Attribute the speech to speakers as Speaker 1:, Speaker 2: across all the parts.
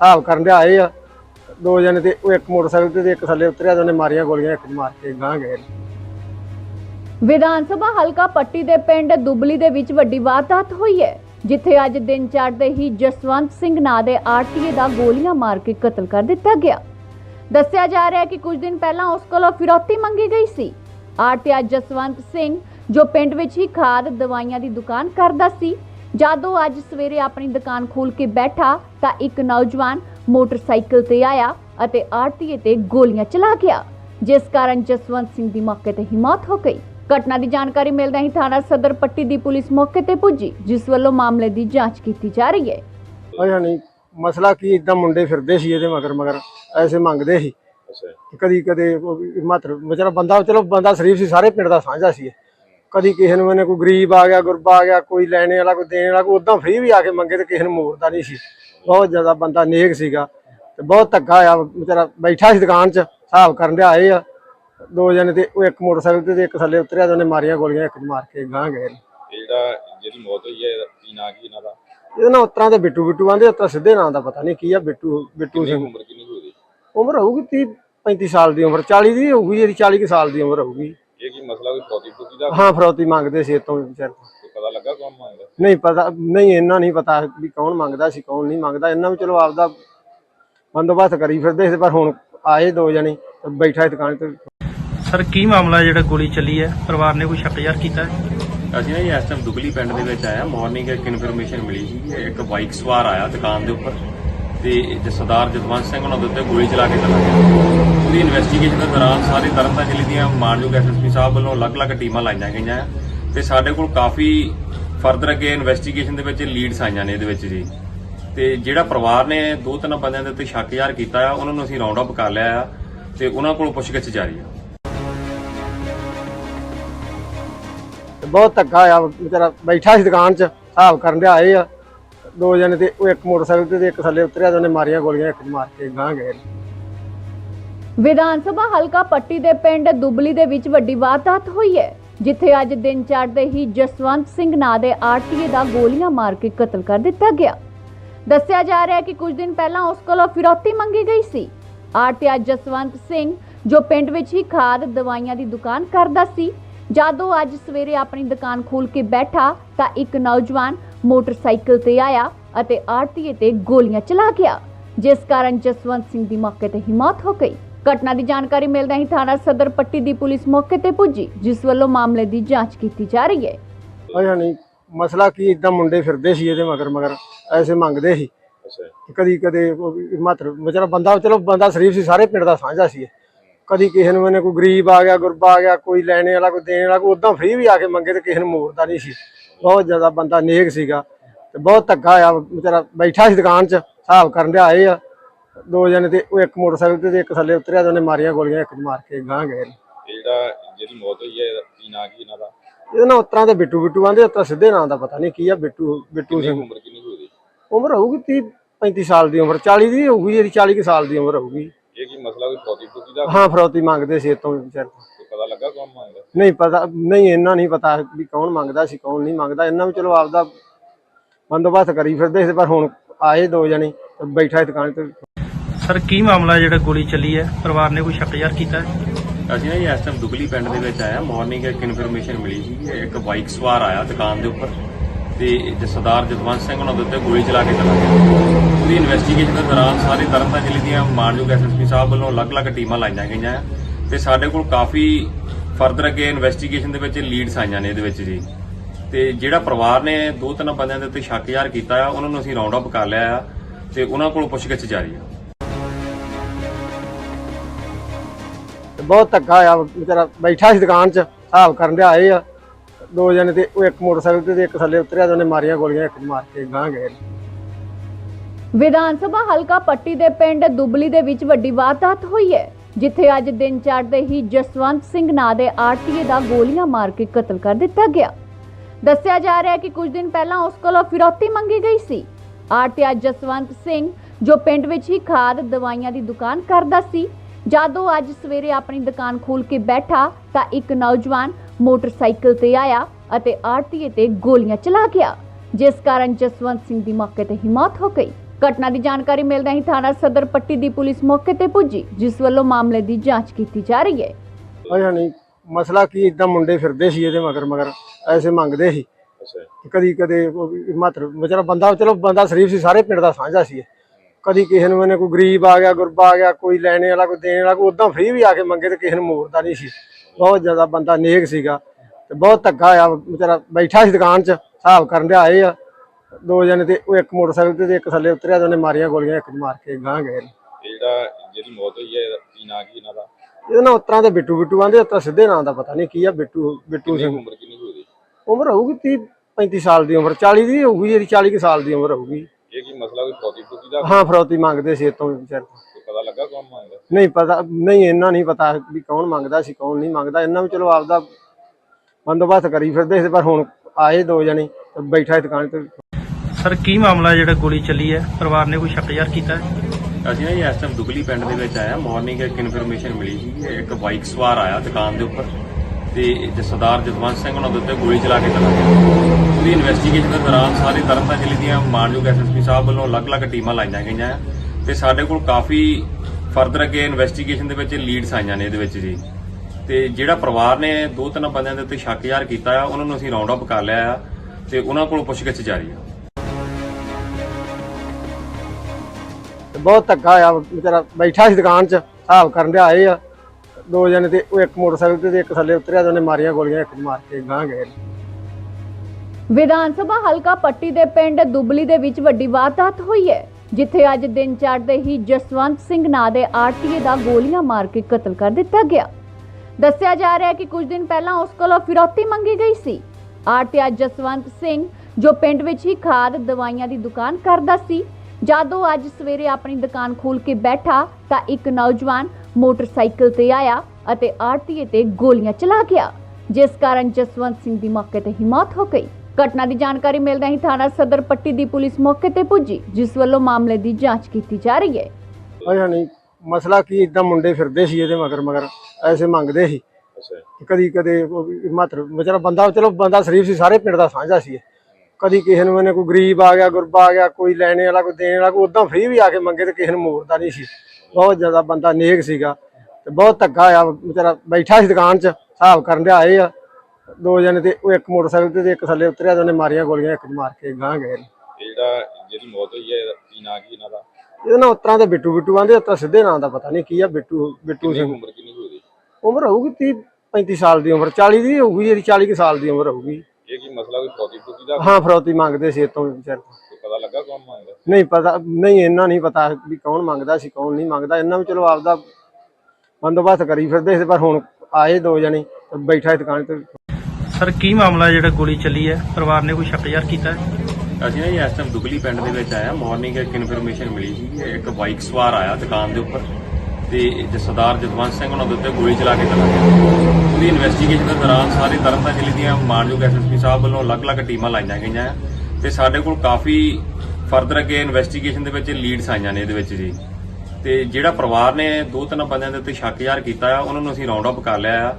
Speaker 1: ਹਿਸਾਬ ਕਰਨ ਦੇ ਆਏ ਆ। ਦੋ ਜਣੇ ਤੇ ਉਹ ਇੱਕ ਮੋਟਰਸਾਈਕਲ ਤੇ ਇੱਕ ਥੱਲੇ ਉਤਰਿਆ ਤੇ ਉਹਨੇ ਮਾਰੀਆਂ ਗੋਲੀਆਂ, ਇੱਕ ਮਾਰ ਕੇ ਗਾਂ ਗਏ।
Speaker 2: ਵਿਧਾਨ ਸਭਾ ਹਲਕਾ ਪੱਟੀ ਦੇ ਪਿੰਡ ਦੁਬਲੀ ਦੇ ਵਿੱਚ ਵੱਡੀ ਵਾਰਦਾਤ ਹੋਈ ਹੈ, ਜਿੱਥੇ ਅੱਜ ਦਿਨ ਚੜ੍ਹਦੇ ਹੀ ਜਸਵੰਤ ਸਿੰਘ ਨਾਂ ਦੇ ਆਰਟੀਏ ਦਾ ਗੋਲੀਆਂ ਮਾਰ ਕੇ ਕਤਲ ਕਰ ਦਿੱਤਾ ਗਿਆ। ਦੱਸਿਆ ਜਾ ਰਿਹਾ ਹੈ ਕਿ ਕੁਝ ਦਿਨ ਪਹਿਲਾਂ ਉਸ ਕੋਲੋਂ ਫਿਰੌਤੀ ਮੰਗੀ ਗਈ ਸੀ। ਆਰਟੀਆ ਜਸਵੰਤ ਸਿੰਘ, ਜੋ ਪਿੰਡ ਵਿੱਚ ਹੀ ਖਾਦ ਦਵਾਈਆਂ ਦੀ ਦੁਕਾਨ ਕਰਦਾ ਸੀ ਜਦੋਂ ਅੱਜ ਸਵੇਰੇ ਆਪਣੀ ਦੁਕਾਨ ਖੋਲ ਕੇ ਬੈਠਾ ਤਾਂ ਇੱਕ ਨੌਜਵਾਨ ਮੋਟਰਸਾਈਕਲ ਤੇ ਆਇਆ ਅਤੇ ਆਰਟੀਏ ਤੇ ਗੋਲੀਆਂ ਚਲਾ ਗਿਆ ਜਿਸ ਕਾਰਨ ਜਸਵੰਤ ਸਿੰਘ ਦੀ ਮੌਕੇ ਤੇ ਹੀ ਮੌਤ ਹੋ ਗਈ। ਘਟਨਾ ਦੀ ਜਾਣਕਾਰੀ ਮਿਲਦਿਆਂ ਹੀ ਥਾਣਾ ਸਦਰ ਪੱਟੀ ਦੀ ਪੁਲਿਸ ਮੌਕੇ ਤੇ ਪੁੱਜੀ ਜਿਸ ਵੱਲੋਂ ਮਾਮਲੇ ਦੀ ਜਾਂਚ ਕੀਤੀ ਜਾ ਰਹੀ ਹੈ।
Speaker 1: ਅਜਾ ਨਹੀਂ ਮਸਲਾ ਕੀ ਇਦਾਂ ਮੁੰਡੇ ਫਿਰਦੇ ਸੀ ਇਹਦੇ ਮਗਰ ਮਗਰ ਐਸੇ ਮੰਗਦੇ ਸੀ।
Speaker 3: ਅੱਛਾ।
Speaker 1: ਕਦੀ ਕਦੇ ਮਾਤਰ ਵਿਚਾਰਾ ਬੰਦਾ ਚਲੋ ਬੰਦਾ ਸ਼ਰੀਫ ਸੀ ਸਾਰੇ ਪਿੰਡ ਦਾ ਸਾਂਝਾ ਸੀ ਇਹ। ਕਦੀ ਕਿਸੇ ਨੂੰ ਇਹਨੇ ਕੋਈ ਗਰੀਬ ਆ ਗਿਆ ਗੁਰਬਾ ਆ ਗਿਆ ਕੋਈ ਲੈਣੇ ਵਾਲਾ ਕੋਈ ਦੇਣ ਵਾਲਾ ਕੋਈ ਉਦਾਂ ਫ੍ਰੀ ਵੀ ਆ ਕੇ ਮੰਗੇ ਤੇ ਕਿਸੇ ਨੂੰ ਮੋੜਦਾ ਨਹੀਂ ਸੀ। ਬਹੁਤ ਜ਼ਿਆਦਾ ਬੰਦਾ ਨੇਕ ਸੀਗਾ ਤੇ ਬਹੁਤ ਧੱਕਾ ਆ ਵਿਚਾਰਾ ਬੈਠਾ ਸੀ ਦੁਕਾਨ 'ਚ ਹਿਸਾਬ ਕਰਨ ਦੇ ਆਏ ਆ। ਦੋ ਜਣੇ ਤੇ ਉਹ ਇੱਕ ਮੋਟਰਸਾਈਕਲ ਤੇ ਇੱਕ ਥੱਲੇ ਉਤਰਿਆ ਤੇ ਉਹਨੇ ਮਾਰੀਆਂ ਗੋਲੀਆਂ ਇੱਕ ਨੂੰ ਮਾਰ ਕੇ ਗਾਂ ਗਏ
Speaker 3: ਜਿਹੜਾ ਜਿਹਦੀ ਮੌਤ ਹੋਈ ਹੈ ਕੀ ਨਾਂ ਕੀ ਇਹਨਾਂ ਦਾ?
Speaker 1: ਇਹਦੇ ਨਾਲ ਉਤਰਾਂ ਤੇ ਬਿੱਟੂ ਬਿੱਟੂ ਆਂਦੇ ਉਤਰਾ ਸਿੱਧੇ ਨਾਂ ਦਾ ਪਤਾ ਨਹੀਂ ਕੀ ਆ ਬਿੱਟੂ ਬਿੱਟੂ ਸਿੰਘ।
Speaker 3: ਉਮਰ ਕਿੰਨੀ ਹੋਈ
Speaker 1: ਉਮਰ ਹੋਊਗੀ 30 35 ਸਾਲ ਦੀ ਉਮਰ 40 ਦੀ ਹੋਊਗੀ ਇਹਦੀ 40 ਕੁ ਸਾਲ ਦੀ ਉਮਰ ਹੋਊਗੀ।
Speaker 3: ਇਹ ਕੀ ਮਸਲਾ ਕੋਈ ਫੌਜੀ ਫੂਜੀ ਦਾ?
Speaker 1: ਹਾਂ ਫਰੌਤੀ ਮੰਗਦੇ ਸੀ ਇਤੋਂ ਵਿਚਾਰ
Speaker 3: ਕੋਈ ਪਤਾ ਲੱਗਾ ਕੌਣ ਮੰਗਦਾ?
Speaker 1: ਨਹੀਂ ਪਤਾ ਨਹੀਂ ਇੰਨਾ ਨਹੀਂ ਪਤਾ ਵੀ ਕੌਣ ਮੰਗਦਾ ਸੀ ਕੌਣ ਨਹੀਂ ਮੰਗਦਾ। ਇਹਨਾਂ ਵੀ ਚਲੋ ਆਪਦਾ ਬੰਦੋਬਸਤ ਕਰੀ ਫਿਰਦੇ ਸੀ ਪਰ ਹੁਣ ਆਏ ਦੋ ਜਣੇ ਬੈਠਾ ਸੀ ਦੁਕਾਨ ਤੇ।
Speaker 4: ਸਰ ਕੀ ਮਾਮਲਾ ਜਿਹੜਾ ਗੋਲੀ ਚੱਲੀ ਹੈ? ਪਰਿਵਾਰ ਨੇ ਕੋਈ ਸ਼ੱਕ ਜ਼ਾਹਰ ਕੀਤਾ ਹੈ?
Speaker 5: ਅਸੀਂ ਨਾ ਜੀ ਇਸ ਟਾਈਮ ਦੁਗਲੀ ਪਿੰਡ ਦੇ ਵਿੱਚ ਆਇਆ ਮਾਰਨਿੰਗ ਇੱਕ ਇਨਫੋਰਮੇਸ਼ਨ ਮਿਲੀ ਸੀ ਇੱਕ ਬਾਈਕ ਸਵਾਰ ਆਇਆ ਦੁਕਾਨ ਦੇ ਉੱਪਰ। ਤੇ ਸਰਦਾਰ ਜਸਵੰਤ ਸਿੰਘ ਉਹਨਾਂ ਦੇ ਉੱਤੇ ਗੋਲੀ ਚਲਾ ਕੇ ਚਲਾ ਗਿਆ। ਉਹਦੀ ਇਨਵੈਸਟੀਗੇਸ਼ਨ ਦੇ ਦੌਰਾਨ ਸਾਰੇ ਤਰਨਤਾਰਨ ਜ਼ਿਲ੍ਹੇ ਦੀਆਂ ਮਾਨਯੋਗ ਐਸਐਸਪੀ ਸਾਹਿਬ ਵੱਲੋਂ ਅਲੱਗ-ਅਲੱਗ ਟੀਮਾਂ ਲਾਈਆਂ ਗਈਆਂ ਤੇ ਸਾਡੇ ਕੋਲ ਕਾਫੀ ਫਰਦਰ ਅੱਗੇ ਇਨਵੈਸਟੀਗੇਸ਼ਨ ਦੇ ਵਿੱਚ ਲੀਡਸ ਆਈਆਂ ਨੇ ਇਹਦੇ ਵਿੱਚ ਜੀ। ਤੇ ਜਿਹੜਾ ਪਰਿਵਾਰ ਨੇ ਦੋ ਤਿੰਨ ਬੰਦਿਆਂ ਦੇ ਉੱਤੇ ਸ਼ੱਕ ਜ਼ਾਹਰ ਕੀਤਾ ਆ, ਉਹਨਾਂ ਨੂੰ ਅਸੀਂ ਰਾਉਂਡ ਅਪ ਕਰ ਲਿਆ ਆ ਤੇ ਉਹਨਾਂ ਕੋਲ ਪੁੱਛਗਿੱਛ ਜਾਰੀ ਆ।
Speaker 1: ਬਹੁਤ ਧੱਕਾ ਆ, ਵਿਚਾਰਾ ਬੈਠਾ ਸੀ ਦੁਕਾਨ 'ਚ, ਹਿਸਾਬ ਕਰਨ ਦੇ ਆਏ ਆ। ਦੋ ਜਣੇ ਤੇ ਉਹ ਇੱਕ ਮੋਟਰਸਾਈਕਲ ਤੇ ਇੱਕ ਥੱਲੇ ਉਤਰਿਆ ਤੇ ਉਹਨੇ ਮਾਰੀਆਂ ਗੋਲੀਆਂ ਇੱਕ ਨੂੰ ਮਾਰ ਕੇ ਗਾਂ ਗਏ।
Speaker 2: ਵਿਧਾਨ ਸਭਾ ਹਲਕਾ ਪੱਟੀ ਦੇ ਪਿੰਡ ਦੁਬਲੀ ਦੇ ਵਿੱਚ ਵੱਡੀ ਵਾਰਦਾਤ ਹੋਈ ਹੈ, ਜਿੱਥੇ ਅੱਜ ਦਿਨ ਚੜ੍ਹਦੇ ਹੀ ਜਸਵੰਤ ਸਿੰਘ ਨਾਂ ਦੇ ਆਰਟੀਏ ਦਾ ਗੋਲੀਆਂ ਮਾਰ ਕੇ ਕਤਲ ਕਰ ਦਿੱਤਾ ਗਿਆ। ਦੱਸਿਆ ਜਾ ਰਿਹਾ ਹੈ ਕਿ ਕੁਝ ਦਿਨ ਪਹਿਲਾਂ ਉਸ ਕੋਲੋਂ ਫਿਰੌਤੀ ਮੰਗੀ ਗਈ ਸੀ। ਆਰਟੀਆ ਜਸਵੰਤ ਸਿੰਘ, ਜੋ ਪਿੰਡ ਵਿੱਚ ਹੀ ਖਾਦ, ਦਵਾਈਆਂ ਦੀ ਦੁਕਾਨ ਕਰਦਾ ਸੀ, ਜਦੋਂ ਅੱਜ ਸਵੇਰੇ ਆਪਣੀ ਦੁਕਾਨ ਖੋਲ ਕੇ ਬੈਠਾ ਤਾਂ ਇੱਕ ਨੌਜਵਾਨ ਮੋਟਰਸਾਈਕਲ ਤੇ ਆਇਆ ਅਤੇ ਆਰਟੀਏ ਤੇ ਗੋਲੀਆਂ ਚਲਾ ਗਿਆ ਜਿਸ ਕਾਰਨ ਜਸਵੰਤ ਸਿੰਘ ਦੀ ਮੌਕੇ ਤੇ ਹੀ ਮੌਤ ਹੋ ਗਈ। ਘਟਨਾ ਦੀ ਜਾਣਕਾਰੀ ਮਿਲਦਿਆਂ ਹੀ ਥਾਣਾ ਸਦਰ ਪੱਟੀ ਦੀ ਪੁਲਿਸ ਮੌਕੇ ਤੇ ਪੁੱਜੀ ਜਿਸ ਵੱਲੋਂ ਮਾਮਲੇ ਦੀ ਜਾਂਚ ਕੀਤੀ ਜਾ ਰਹੀ ਹੈ।
Speaker 1: ਅਜਾ ਨਹੀਂ ਮਸਲਾ ਕੀ ਇਦਾਂ ਮੁੰਡੇ ਫਿਰਦੇ ਸੀ ਇਹਦੇ ਮਗਰ ਮਗਰ ਐਸੇ ਮੰਗਦੇ ਸੀ।
Speaker 3: ਅੱਛਾ।
Speaker 1: ਕਦੀ ਕਦੇ ਮਾਤਰ ਵਿਚਾਰਾ ਬੰਦਾ ਚਲੋ ਬੰਦਾ ਸ਼ਰੀਫ ਸੀ ਸਾਰੇ ਪਿੰਡ ਦਾ ਸਾਂਝਾ ਸੀ। ਕਦੀ ਕਿਸੇ ਨੂੰ ਇਹਨੇ ਕੋਈ ਗਰੀਬ ਆ ਗਿਆ ਗੁਰਬਾ ਆ ਗਿਆ ਕੋਈ ਲੈਣੇ ਵਾਲਾ ਕੋਈ ਦੇਣ ਵਾਲਾ ਕੋਈ ਉਦਾਂ ਫ੍ਰੀ ਵੀ ਆ ਕੇ ਮੰਗੇ ਤੇ ਕਿਸੇ ਨੂੰ ਮੋੜਦਾ ਨਹੀਂ ਸੀ। ਬਹੁਤ ਜ਼ਿਆਦਾ ਬੰਦਾ ਨੇਕ ਸੀਗਾ ਤੇ ਬਹੁਤ ਧੱਕਾ ਆ ਵਿਚਾਰਾ ਬੈਠਾ ਸੀ ਦੁਕਾਨ 'ਚ ਹਿਸਾਬ ਕਰਨ ਦੇ ਆਏ ਆ। ਦੋ ਜਣੇ ਤੇ ਉਹ ਇੱਕ ਮੋਟਰਸਾਈਕਲ ਤੇ ਇੱਕ ਥੱਲੇ ਉਤਰਿਆ ਤੇ ਉਹਨੇ ਮਾਰੀਆਂ ਗੋਲੀਆਂ ਇੱਕ ਨੂੰ ਮਾਰ ਕੇ ਗਾਂ ਗਏ
Speaker 3: ਜਿਹੜਾ ਜਿਹਦੀ ਮੌਤ ਹੋਈ ਹੈ ਕੀ ਨਾਂ ਕੀ ਇਹਨਾਂ ਦਾ?
Speaker 1: ਇਹਦੇ ਨਾਲ ਉਤਰਾਂ ਤੇ ਬਿੱਟੂ ਬਿੱਟੂ ਆਂਦੇ ਉਤਰਾ ਸਿੱਧੇ ਨਾਂ ਦਾ ਪਤਾ ਨਹੀਂ ਕੀ ਆ ਬਿੱਟੂ ਬਿੱਟੂ ਸਿੰਘ।
Speaker 3: ਉਮਰ ਕਿੰਨੀ ਹੋਈ
Speaker 1: ਉਮਰ ਹੋਊਗੀ 30 35 ਸਾਲ ਦੀ ਉਮਰ 40 ਦੀ ਹੋਊਗੀ ਇਹਦੀ 40 ਕੁ ਸਾਲ ਦੀ ਉਮਰ ਹੋਊਗੀ।
Speaker 3: ਇਹ ਕੀ ਮਸਲਾ ਕੋਈ ਫੌਜੀ ਫੂਜੀ ਦਾ?
Speaker 1: ਹਾਂ ਫਰੌਤੀ ਮੰਗਦੇ ਸੀ ਇਤੋਂ ਵਿਚਾਰ
Speaker 3: ਪਤਾ ਲੱਗਾ ਕੌਣ ਮੰਗਦਾ?
Speaker 1: ਨਹੀਂ ਪਤਾ ਨਹੀਂ ਇੰਨਾ ਨਹੀਂ ਪਤਾ ਵੀ ਕੌਣ ਮੰਗਦਾ ਸੀ ਕੌਣ ਨਹੀਂ ਮੰਗਦਾ। ਇਹਨਾਂ ਵੀ ਚਲੋ ਆਪਦਾ ਬੰਦੋਬਸਤ ਕਰੀ ਫਿਰਦੇ ਸੀ ਪਰ ਹੁਣ ਆਏ ਦੋ ਜਣੇ ਬੈਠਾ ਸੀ ਦੁਕਾਨ ਤੇ।
Speaker 4: ਸਰ ਕੀ ਮਾਮਲਾ ਜਿਹੜਾ ਗੋਲੀ ਚੱਲੀ ਹੈ? ਪਰਿਵਾਰ ਨੇ ਕੋਈ ਸ਼ੱਕ ਜ਼ਾਹਰ ਕੀਤਾ ਹੈ?
Speaker 5: ਅਸੀਂ ਨਾ ਜੀ ਇਸ ਟਾਈਮ ਦੁਗਲੀ ਪਿੰਡ ਦੇ ਵਿੱਚ ਆਇਆ ਮਾਰਨਿੰਗ ਇੱਕ ਇਨਫੋਰਮੇਸ਼ਨ ਮਿਲੀ ਸੀ ਇੱਕ ਬਾਈਕ ਸਵਾਰ ਆਇਆ ਦੁਕਾਨ ਦੇ ਉੱਪਰ ਤੇ ਸਰਦਾਰ ਜਸਵੰਤ ਸਿੰਘ ਉਹਨਾਂ ਦੇ ਉੱਤੇ ਗੋਲੀ ਚਲਾ ਕੇ ਚਲਾ ਗਿਆ। ਉਹਦੀ ਇਨਵੈਸਟੀਗੇਸ਼ਨ ਦੇ ਦੌਰਾਨ ਸਾਰੇ ਤਰਨਤਾਰਨ ਜ਼ਿਲ੍ਹੇ ਦੀਆਂ ਮਾਨਯੋਗ ਐਸਐਸਪੀ ਸਾਹਿਬ ਵੱਲੋਂ ਅਲੱਗ-ਅਲੱਗ ਟੀਮਾਂ ਲਾਈਆਂ ਗਈਆਂ ਤੇ ਸਾਡੇ ਕੋਲ ਕਾਫੀ ਫਰਦਰ ਅੱਗੇ ਇਨਵੈਸਟੀਗੇਸ਼ਨ ਦੇ ਵਿੱਚ ਲੀਡਸ ਆਈਆਂ ਨੇ ਇਹਦੇ ਵਿੱਚ ਜੀ। ਤੇ ਜਿਹੜਾ ਪਰਿਵਾਰ ਨੇ ਦੋ ਤਿੰਨ ਬੰਦਿਆਂ ਦੇ ਉੱਤੇ ਸ਼ੱਕ ਜ਼ਾਹਰ ਕੀਤਾ ਆ ਉਹਨਾਂ ਨੂੰ ਅਸੀਂ ਰਾਉਂਡ ਅਪ ਕਰ ਲਿਆ ਆ ਤੇ ਉਹਨਾਂ ਕੋਲ ਪੁੱਛਗਿੱਛ ਜਾਰੀ ਆ।
Speaker 1: ਬਹੁਤ ਧੱਕਾ ਆ ਵਿਚਾਰਾ ਬੈਠਾ ਸੀ ਦੁਕਾਨ 'ਚ ਹਿਸਾਬ ਕਰਨ ਦੇ ਆਏ ਆ। ਦੋ ਜਣੇ ਤੇ ਉਹ ਇੱਕ ਮੋਟਰਸਾਈਕਲ ਤੇ ਤੇ ਇੱਕ ਥੱਲੇ ਉਤਰਿਆ ਤੇ ਉਹਨੇ ਮਾਰੀਆਂ ਗੋਲੀਆਂ ਇੱਕ ਨੂੰ ਮਾਰ ਕੇ ਗਾਂ ਗਏ।
Speaker 2: ਵਿਧਾਨ ਸਭਾ ਹਲਕਾ ਪੱਟੀ ਦੇ ਪਿੰਡ ਦੁਬਲੀ ਦੇ ਵਿੱਚ ਵੱਡੀ ਵਾਰਦਾਤ ਹੋਈ ਹੈ। ਜਿੱਥੇ ਅੱਜ ਦਿਨ ਚੜ੍ਹਦੇ ਹੀ ਜਸਵੰਤ ਸਿੰਘ ਨਾਂ ਦੇ ਆਰਟੀਏ ਦਾ ਗੋਲੀਆਂ ਮਾਰ ਕੇ ਕਤਲ ਕਰ ਦਿੱਤਾ ਗਿਆ। ਦੱਸਿਆ ਜਾ ਰਿਹਾ ਹੈ ਕਿ ਕੁਝ ਦਿਨ ਪਹਿਲਾਂ ਉਸ ਕੋਲੋਂ ਫਿਰੌਤੀ ਮੰਗੀ ਗਈ ਸੀ। ਆਰਟੀਆ ਜਸਵੰਤ ਸਿੰਘ, ਜੋ ਪਿੰਡ ਵਿੱਚ ਹੀ ਖਾਦ ਦਵਾਈਆਂ ਦੀ ਦੁਕਾਨ ਕਰਦਾ ਸੀ, ਜਦੋਂ ਅੱਜ ਸਵੇਰੇ ਆਪਣੀ ਦੁਕਾਨ ਖੋਲ ਕੇ ਬੈਠਾ, ਤਾਂ ਇੱਕ ਨੌਜਵਾਨ ਮੋਟਰਸਾਈਕਲ ਤੇ ਆਇਆ ਅਤੇ ਆਰਟੀਏ ਤੇ ਗੋਲੀਆਂ ਚਲਾ ਗਿਆ, ਜਿਸ ਕਾਰਨ ਜਸਵੰਤ ਸਿੰਘ ਦੀ ਮੌਕੇ ਤੇ ਹੀ ਮੌਤ ਹੋ ਗਈ। ਘਟਨਾ ਦੀ ਜਾਣਕਾਰੀ ਮਿਲਦਿਆਂ ਹੀ ਥਾਣਾ ਸਦਰ ਪੱਟੀ ਦੀ ਪੁਲਿਸ ਮੌਕੇ ਤੇ ਪੁੱਜੀ ਜਿਸ ਵੱਲੋਂ ਮਾਮਲੇ ਦੀ ਜਾਂਚ ਕੀਤੀ ਜਾ ਰਹੀ ਹੈ।
Speaker 1: ਅਜਾ ਨਹੀਂ ਮਸਲਾ ਕੀ ਇਦਾਂ ਮੁੰਡੇ ਫਿਰਦੇ ਸੀ ਇਹਦੇ ਮਗਰ ਮਗਰ ਐਸੇ ਮੰਗਦੇ ਸੀ।
Speaker 3: ਅੱਛਾ।
Speaker 1: ਕਦੀ ਕਦੇ ਮਾਤਰ ਵਿਚਾਰਾ ਬੰਦਾ ਚਲੋ ਬੰਦਾ ਸ਼ਰੀਫ ਸੀ ਸਾਰੇ ਪਿੰਡ ਦਾ ਸਾਂਝਾ ਸੀ ਇਹ। ਕਦੀ ਕਿਸੇ ਨੂੰ ਮੈਨੇ ਕੋਈ ਗਰੀਬ ਆ ਗਿਆ ਗੁਰਬਾ ਆ ਗਿਆ ਕੋਈ ਲੈਣੇ ਵਾਲਾ ਕੋਈ ਦੇਣ ਵਾਲਾ ਕੋਈ ਉਦਾਂ ਫ੍ਰੀ ਵੀ ਆ ਕੇ ਮੰਗੇ ਤੇ ਕਿਸੇ ਨੂੰ ਮੋੜਦਾ ਨਹੀਂ ਸੀ। ਬਹੁਤ ਜ਼ਿਆਦਾ ਬੰਦਾ ਨੇਕ ਸੀਗਾ ਤੇ ਬਹੁਤ ਧੱਕਾ ਆ ਵਿਚਾਰਾ ਬੈਠਾ ਸੀ ਦੁਕਾਨ 'ਚ ਹਿਸਾਬ ਕਰਨ ਦੇ ਆਏ ਆ। ਦੋ ਜਣੇ ਤੇ ਉਹ ਇੱਕ ਮੋਟਰਸਾਈਕਲ ਤੇ ਤੇ ਇੱਕ ਥੱਲੇ ਉਤਰਿਆ ਤੇ ਉਹਨੇ ਮਾਰੀਆਂ ਗੋਲੀਆਂ ਇੱਕ ਨੂੰ ਮਾਰ ਕੇ ਗਾਂ ਗਏ। ਨੇ।
Speaker 3: ਜਿਹੜਾ ਜਿਹਦੀ ਮੌਤ ਹੋਈ ਹੈ ਇਹਦਾ ਕੀ ਨਾਂ ਕੀ ਇਹਨਾਂ ਦਾ?
Speaker 1: ਇਹਦੇ ਨਾਲ ਉਤਰਾਂ ਦੇ ਬਿੱਟੂ ਬਿੱਟੂ ਆਂਦੇ ਉਤਰਾਂ ਸਿੱਧੇ ਨਾਂ ਦਾ ਪਤਾ ਨਹੀਂ ਕੀ ਆ ਬਿੱਟੂ ਬਿੱਟੂ ਸਿੰਘ।
Speaker 3: ਉਮਰ ਕਿੰਨੀ ਕੁ ਹੋਈ?
Speaker 1: ਉਮਰ ਹੋਊਗੀ 30 35 ਸਾਲ ਦੀ ਉਮਰ 40 ਦੀ ਹੋਊਗੀ ਇਹਦੀ 40 ਕੁ ਸਾਲ ਦੀ ਉਮਰ ਹੋਊਗੀ।
Speaker 3: ਇਹ ਕੀ ਮਸਲਾ ਕੋਈ ਫੌਜੀ ਫੂਜੀ ਦਾ?
Speaker 1: ਹਾਂ ਫਰੌਤੀ ਮੰਗਦੇ ਸੀ ਇਤੋਂ ਵਿਚਾਰ
Speaker 3: ਕੋਈ ਪਤਾ ਲੱਗਾ ਕੌਣ ਮੰਗਦਾ?
Speaker 1: ਨਹੀਂ ਪਤਾ ਨਹੀਂ ਇੰਨਾ ਨਹੀਂ ਪਤਾ ਵੀ ਕੌਣ ਮੰਗਦਾ ਸੀ ਕੌਣ ਨਹੀਂ ਮੰਗਦਾ। ਇਹਨਾਂ ਵੀ ਚਲੋ ਆਪਦਾ ਬੰਦੋਬਸਤ ਕਰੀ ਫਿਰਦੇ ਸੀ ਪਰ ਹੁਣ ਆਏ ਦੋ ਜਣੇ ਤੇ ਬੈਠਾ ਸੀ ਦੁਕਾਨ ਤੇ।
Speaker 4: ਸਰ, ਕੀ ਮਾਮਲਾ ਜਿਹੜਾ ਗੋਲੀ ਚੱਲੀ ਹੈ? ਪਰਿਵਾਰ ਨੇ ਕੋਈ ਸ਼ੱਕ ਜ਼ਾਹਰ ਕੀਤਾ ਹੈ?
Speaker 5: ਅਸੀਂ ਨਾ ਜੀ ਇਸ ਟਾਈਮ ਦੁਗਲੀ ਪਿੰਡ ਦੇ ਵਿੱਚ ਆਇਆ ਮਾਰਨਿੰਗ ਇੱਕ ਇਨਫੋਰਮੇਸ਼ਨ ਮਿਲੀ ਸੀ ਇੱਕ ਬਾਈਕ ਸਵਾਰ ਆਇਆ ਦੁਕਾਨ ਦੇ ਉੱਪਰ ਤੇ ਜ- ਸਰਦਾਰ ਜਸਵੰਤ ਸਿੰਘ ਉਹਨਾਂ ਦੇ ਉੱਤੇ ਗੋਲੀ ਚਲਾ ਕੇ ਚਲਾ ਗਿਆ। ਉਹਦੀ ਇਨਵੈਸਟੀਗੇਸ਼ਨ ਦੇ ਦੌਰਾਨ ਸਾਰੇ ਤਰਨਤਾਰਨ ਜ਼ਿਲ੍ਹੇ ਦੀਆਂ ਮਾਨਯੋਗ ਐਸਐਸਪੀ ਸਾਹਿਬ ਵੱਲੋਂ ਅਲੱਗ-ਅਲੱਗ ਟੀਮਾਂ ਲਾਈਆਂ ਗਈਆਂ ਆ ਤੇ ਸਾਡੇ ਕੋਲ ਕਾਫੀ ਫਰਦਰ ਅੱਗੇ ਇਨਵੈਸਟੀਗੇਸ਼ਨ ਦੇ ਵਿੱਚ ਲੀਡਸ ਆਈਆਂ ਨੇ ਇਹਦੇ ਵਿੱਚ ਜੀ। ਤੇ ਜਿਹੜਾ ਪਰਿਵਾਰ ਨੇ ਦੋ ਤਿੰਨ ਬੰਦਿਆਂ ਦੇ ਉੱਤੇ ਸ਼ੱਕ ਜ਼ਾਹਰ ਕੀਤਾ ਆ, ਉਹਨਾਂ ਨੂੰ ਅਸੀਂ ਰਾਉਂਡ ਅਪ ਕਰ ਲਿਆ ਆ ਤੇ ਉਹਨਾਂ ਕੋਲ ਪੁੱਛਗਿੱਛ ਜਾਰੀ ਆ।
Speaker 1: ਤੇ ਬਹੁਤ ਧੱਕਾ ਆ ਵਿਚਾਰਾ ਬੈਠਾ ਸੀ ਦੁਕਾਨ 'ਚ, ਹਿਸਾਬ ਕਰਨ ਦੇ ਆਏ ਆ। ਦੋ ਜਣੇ ਤੇ ਉਹ ਇੱਕ ਮੋਟਰਸਾਈਕਲ ਤੇ ਇੱਕ ਥੱਲੇ ਉਤਰਿਆ ਤੇ ਉਹਨੇ ਮਾਰੀਆਂ ਗੋਲੀਆਂ, ਇੱਕ ਮਾਰ ਕੇ ਗਾਂ ਗਏ।
Speaker 2: ਵਿਧਾਨ ਸਭਾ ਹਲਕਾ ਪੱਟੀ ਦੇ ਪਿੰਡ ਦੁਬਲੀ ਦੇ ਵਿੱਚ ਵੱਡੀ ਵਾਰਦਾਤ ਹੋਈ ਹੈ, ਜਿੱਥੇ ਅੱਜ ਦਿਨ ਚੜ੍ਹਦੇ ਹੀ ਜਸਵੰਤ ਸਿੰਘ ਨਾਂ ਦੇ ਆਰਟੀਏ ਦਾ ਗੋਲੀਆਂ ਮਾਰ ਕੇ ਕਤਲ ਕਰ ਦਿੱਤਾ ਗਿਆ। ਦੱਸਿਆ ਜਾ ਰਿਹਾ ਹੈ ਕਿ ਕੁਝ ਦਿਨ ਪਹਿਲਾਂ ਉਸ ਕੋਲੋਂ ਫਿਰੌਤੀ ਮੰਗੀ ਗਈ ਸੀ। ਆਰਟੀਆ ਜਸਵੰਤ ਸਿੰਘ, ਜੋ ਪਿੰਡ ਵਿੱਚ ਹੀ ਖਾਦ, ਦਵਾਈਆਂ ਦੀ ਦੁਕਾਨ ਕਰਦਾ ਸੀ ਜਦੋਂ ਅੱਜ ਸਵੇਰੇ ਆਪਣੀ ਦੁਕਾਨ ਖੋਲ ਕੇ ਬੈਠਾ ਤਾਂ ਇੱਕ ਨੌਜਵਾਨ ਮੋਟਰਸਾਈਕਲ ਤੇ ਆਇਆ ਅਤੇ ਆਰਟੀਏ ਤੇ ਗੋਲੀਆਂ ਚਲਾ ਗਿਆ ਜਿਸ ਕਾਰਨ ਜਸਵੰਤ ਸਿੰਘ ਦੀ ਮੌਕੇ ਤੇ ਹੀ ਮੌਤ ਹੋ ਗਈ। ਘਟਨਾ ਦੀ ਜਾਣਕਾਰੀ ਮਿਲਦਿਆਂ ਹੀ ਥਾਣਾ ਸਦਰ ਪੱਟੀ ਦੀ ਪੁਲਿਸ ਮੌਕੇ ਤੇ ਪੁੱਜੀ ਜਿਸ ਵੱਲੋਂ ਮਾਮਲੇ ਦੀ ਜਾਂਚ ਕੀਤੀ ਜਾ ਰਹੀ ਹੈ।
Speaker 1: ਅਜਾ ਨਹੀਂ ਮਸਲਾ ਕੀ ਇਦਾਂ ਮੁੰਡੇ ਫਿਰਦੇ ਸੀ ਇਹਦੇ ਮਗਰ ਮਗਰ ਐਸੇ ਮੰਗਦੇ ਸੀ।
Speaker 3: ਅੱਛਾ।
Speaker 1: ਕਦੀ ਕਦੇ ਮਾਤਰ ਵਿਚਾਰਾ ਬੰਦਾ ਚਲੋ ਬੰਦਾ ਸ਼ਰੀਫ ਸੀ ਸਾਰੇ ਪਿੰਡ ਦਾ ਸਾਂਝਾ ਸੀ। ਕਦੀ ਕਿਸੇ ਨੂੰ ਮੈਨੇ ਕੋਈ ਗਰੀਬ ਆ ਗਿਆ ਗੁਰਬਾ ਆ ਗਿਆ ਕੋਈ ਲੈਣੇ ਵਾਲਾ ਕੋਈ ਦੇਣ ਵਾਲਾ ਕੋਈ ਉਦਾਂ ਫ੍ਰੀ ਵੀ ਆ ਕੇ ਮੰਗੇ ਤੇ ਕਿਸੇ ਨੂੰ ਮੋੜਦਾ ਨਹੀਂ ਸੀ। ਬਹੁਤ ਜ਼ਿਆਦਾ ਬੰਦਾ ਨੇਕ ਸੀਗਾ ਤੇ ਬਹੁਤ ਧੱਕਾ ਆ ਵਿਚਾਰਾ ਬੈਠਾ ਸੀ ਦੁਕਾਨ 'ਚ ਹਿਸਾਬ ਕਰਨ ਦੇ ਆਏ ਆ। ਦੋ ਜਣੇ ਤੇ ਉਹ ਇੱਕ ਮੋਟਰਸਾਈਕਲ ਤੇ ਤੇ ਇੱਕ ਥੱਲੇ ਉਤਰਿਆ ਤੇ ਉਹਨੇ ਮਾਰੀਆਂ ਗੋਲੀਆਂ ਇੱਕ ਨੂੰ ਮਾਰ ਕੇ ਗਾਂ ਗਏ ਨੇ।
Speaker 3: ਜਿਹੜਾ ਜਿਹਦੀ ਮੌਤ ਹੋਈ ਹੈ ਕੀ ਨਾਂ ਕੀ ਇਹਨਾਂ ਦਾ?
Speaker 1: ਇਹਦੇ ਨਾਲ ਉਤਰਾਂ ਦੇ ਬਿੱਟੂ ਬਿੱਟੂ ਆਂਦੇ ਉਤਰਾਂ ਸਿੱਧੇ ਨਾਂ ਦਾ ਪਤਾ ਨਹੀਂ ਕੀ ਆ ਬਿੱਟੂ ਬਿੱਟੂ ਸਿੰਘ।
Speaker 3: ਉਮਰ ਕਿੰਨੀ ਹੋਈ
Speaker 1: ਉਮਰ ਹੋਊਗੀ 30 35 ਸਾਲ ਦੀ ਉਮਰ 40 ਦੀ ਹੋਊਗੀ ਇਹਦੀ 40 ਕੁ ਸਾਲ ਦੀ ਉਮਰ ਹੋਊਗੀ।
Speaker 3: ਇਹ ਕੀ ਮਸਲਾ ਕੋਈ ਫੌਜੀ ਫੂਜੀ ਦਾ
Speaker 1: ਹਾਂ ਫਰੌਤੀ ਮੰਗਦੇ ਸੀ ਇਤੋਂ ਵਿਚਾਰ
Speaker 3: ਪਤਾ ਲੱਗਾ ਕੌਣ ਮੰਗਦਾ?
Speaker 1: ਨਹੀਂ ਪਤਾ ਨਹੀਂ ਇੰਨਾ ਨਹੀਂ ਪਤਾ ਵੀ ਕੌਣ ਮੰਗਦਾ ਸੀ ਕੌਣ ਨਹੀਂ ਮੰਗਦਾ। ਇਹਨਾਂ ਵੀ ਚਲੋ ਆਪਦਾ ਬੰਦੋਬਸਤ ਕਰੀ ਫਿਰਦੇ ਸੀ ਪਰ ਹੁਣ ਆਏ ਦੋ ਜਣੇ ਤੇ ਬੈਠਾ ਸੀ ਦੁਕਾਨ ਤੇ।
Speaker 4: ਸਰ ਕੀ ਮਾਮਲਾ ਜਿਹੜਾ ਗੋਲੀ ਚੱਲੀ ਹੈ? ਪਰਿਵਾਰ ਨੇ ਕੋਈ ਸ਼ੱਕ ਜ਼ਾਹਰ ਕੀਤਾ ਹੈ?
Speaker 5: ਅਸੀਂ ਨਾ ਜੀ ਇਸ ਟਾਈਮ ਦੁਗਲੀ ਪਿੰਡ ਦੇ ਵਿੱਚ ਆਇਆ ਮਾਰਨਿੰਗ ਇੱਕ ਇਨਫੋਰਮੇਸ਼ਨ ਮਿਲੀ ਸੀ ਇੱਕ ਬਾਈਕ ਸਵਾਰ ਆਇਆ ਦੁਕਾਨ ਦੇ ਉੱਪਰ। ਤੇ ਸਰਦਾਰ ਜਗਵੰਤ ਸਿੰਘ ਉਹਨਾਂ ਦੇ ਉੱਤੇ ਗੋਲੀ ਚਲਾ ਕੇ ਚਲਾ ਗਿਆ। ਉਹਦੀ ਇਨਵੈਸਟੀਗੇਸ਼ਨ ਦੇ ਦੌਰਾਨ ਸਾਰੇ ਤਰਨਤਾਰਨ ਜ਼ਿਲ੍ਹੇ ਦੀਆਂ ਮਾਨਯੋਗ ਐਸਐਸਪੀ ਸਾਹਿਬ ਵੱਲੋਂ ਅਲੱਗ-ਅਲੱਗ ਟੀਮਾਂ ਲਾਈਆਂ ਗਈਆਂ ਤੇ ਸਾਡੇ ਕੋਲ ਕਾਫੀ ਫਰਦਰ ਅੱਗੇ ਇਨਵੈਸਟੀਗੇਸ਼ਨ ਦੇ ਵਿੱਚ ਲੀਡਸ ਆਈਆਂ ਨੇ ਇਹਦੇ ਵਿੱਚ ਜੀ। ਤੇ ਜਿਹੜਾ ਪਰਿਵਾਰ ਨੇ ਦੋ ਤਿੰਨ ਬੰਦਿਆਂ ਦੇ ਉੱਤੇ ਸ਼ੱਕ ਜ਼ਾਹਰ ਕੀਤਾ ਆ, ਉਹਨਾਂ ਨੂੰ ਅਸੀਂ ਰਾਉਂਡ ਅਪ ਕਰ ਲਿਆ ਆ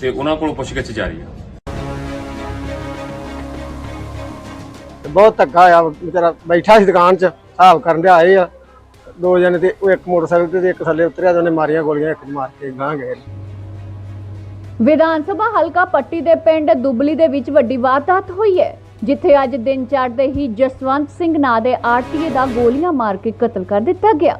Speaker 5: ਤੇ ਉਹਨਾਂ ਕੋਲ ਪੁੱਛਗਿੱਛ ਜਾਰੀ ਆ।
Speaker 1: ਬਹੁਤ ਧੱਕਾ ਆ, ਵਿਚਾਰਾ ਬੈਠਾ ਸੀ ਦੁਕਾਨ 'ਚ, ਹਿਸਾਬ ਕਰਨ ਦੇ ਆਏ ਆ। ਦੋ ਜਣੇ ਤੇ ਉਹ ਇੱਕ ਮੋਟਰਸਾਈਕਲ ਤੇ ਇੱਕ ਥੱਲੇ ਉਤਰਿਆ ਤੇ ਉਹਨੇ ਮਾਰੀਆਂ ਗੋਲੀਆਂ ਇੱਕ ਨੂੰ ਮਾਰ ਕੇ ਗਾਂ ਗਏ।
Speaker 2: ਵਿਧਾਨ ਸਭਾ ਹਲਕਾ ਪੱਟੀ ਦੇ ਪਿੰਡ ਦੁਬਲੀ ਦੇ ਵਿੱਚ ਵੱਡੀ ਵਾਰਦਾਤ ਹੋਈ ਹੈ, ਜਿੱਥੇ ਅੱਜ ਦਿਨ ਚੜ੍ਹਦੇ ਹੀ ਜਸਵੰਤ ਸਿੰਘ ਨਾਂ ਦੇ ਆਰਟੀਏ ਦਾ ਗੋਲੀਆਂ ਮਾਰ ਕੇ ਕਤਲ ਕਰ ਦਿੱਤਾ ਗਿਆ।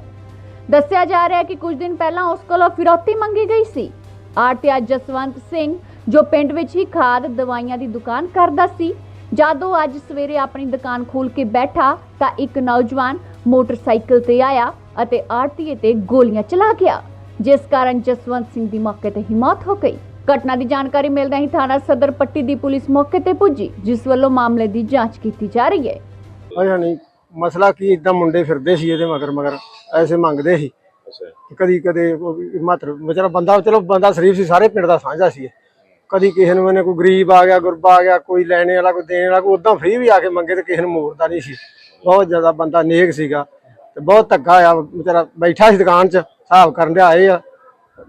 Speaker 2: ਦੱਸਿਆ ਜਾ ਰਿਹਾ ਹੈ ਕਿ ਕੁਝ ਦਿਨ ਪਹਿਲਾਂ ਉਸ ਕੋਲੋਂ ਫਿਰੌਤੀ ਮੰਗੀ ਗਈ ਸੀ। ਆਰਟੀਆ ਜਸਵੰਤ ਸਿੰਘ, ਜੋ ਪਿੰਡ ਵਿੱਚ ਹੀ ਖਾਦ ਦਵਾਈਆਂ ਦੀ ਦੁਕਾਨ ਕਰਦਾ ਸੀ, ਜਦੋਂ ਅੱਜ ਸਵੇਰੇ ਆਪਣੀ ਦੁਕਾਨ ਖੋਲ ਕੇ ਬੈਠਾ ਤਾਂ ਇੱਕ ਨੌਜਵਾਨ ਮੋਟਰਸਾਈਕਲ ਤੇ ਆਇਆ ਅਤੇ ਆਰਟੀਏ ਤੇ ਗੋਲੀਆਂ ਚਲਾ ਗਿਆ ਜਿਸ ਕਾਰਨ ਜਸਵੰਤ ਸਿੰਘ ਦੀ ਮੌਕੇ ਤੇ ਹੀ ਮੌਤ ਹੋ ਗਈ। ਘਟਨਾ ਦੀ ਜਾਣਕਾਰੀ ਮਿਲਦਿਆਂ ਹੀ ਥਾਣਾ ਸਦਰ ਪੱਟੀ ਦੀ ਪੁਲਿਸ ਮੌਕੇ ਤੇ ਪੁੱਜੀ ਜਿਸ ਵੱਲੋਂ ਮਾਮਲੇ ਦੀ ਜਾਂਚ ਕੀਤੀ ਜਾ ਰਹੀ ਹੈ।
Speaker 1: ਅਜਾ ਨਹੀਂ ਮਸਲਾ ਕੀ ਇਦਾਂ ਮੁੰਡੇ ਫਿਰਦੇ ਸੀ ਇਹਦੇ ਮਗਰ ਮਗਰ ਐਸੇ ਮੰਗਦੇ ਸੀ।
Speaker 3: ਅੱਛਾ।
Speaker 1: ਕਦੀ ਕਦੇ ਮਾਤਰ ਵਿਚਾਰਾ ਬੰਦਾ ਚਲੋ ਬੰਦਾ ਸ਼ਰੀਫ ਸੀ ਸਾਰੇ ਪਿੰਡ ਦਾ ਸਾਂਝਾ ਸੀ। ਕਦੀ ਕਿਸੇ ਨੂੰ ਮੈਨੇ ਕੋਈ ਗਰੀਬ ਆ ਗਿਆ ਗੁਰਬਾ ਆ ਗਿਆ ਕੋਈ ਲੈਣੇ ਵਾਲਾ ਕੋਈ ਦੇਣ ਵਾਲਾ ਕੋਈ ਉਦਾਂ ਫ੍ਰੀ ਵੀ ਆ ਕੇ ਮੰਗੇ ਤੇ ਕਿਸੇ ਨੂੰ ਮੋੜਦਾ ਨਹੀਂ ਸੀ। ਬਹੁਤ ਜ਼ਿਆਦਾ ਬੰਦਾ ਨੇਕ ਸੀਗਾ ਤੇ ਬਹੁਤ ਧੱਕਾ ਆ ਵਿਚਾਰਾ ਬੈਠਾ ਸੀ ਦੁਕਾਨ 'ਚ ਹਿਸਾਬ ਕਰਨ ਦੇ ਆਏ ਆ।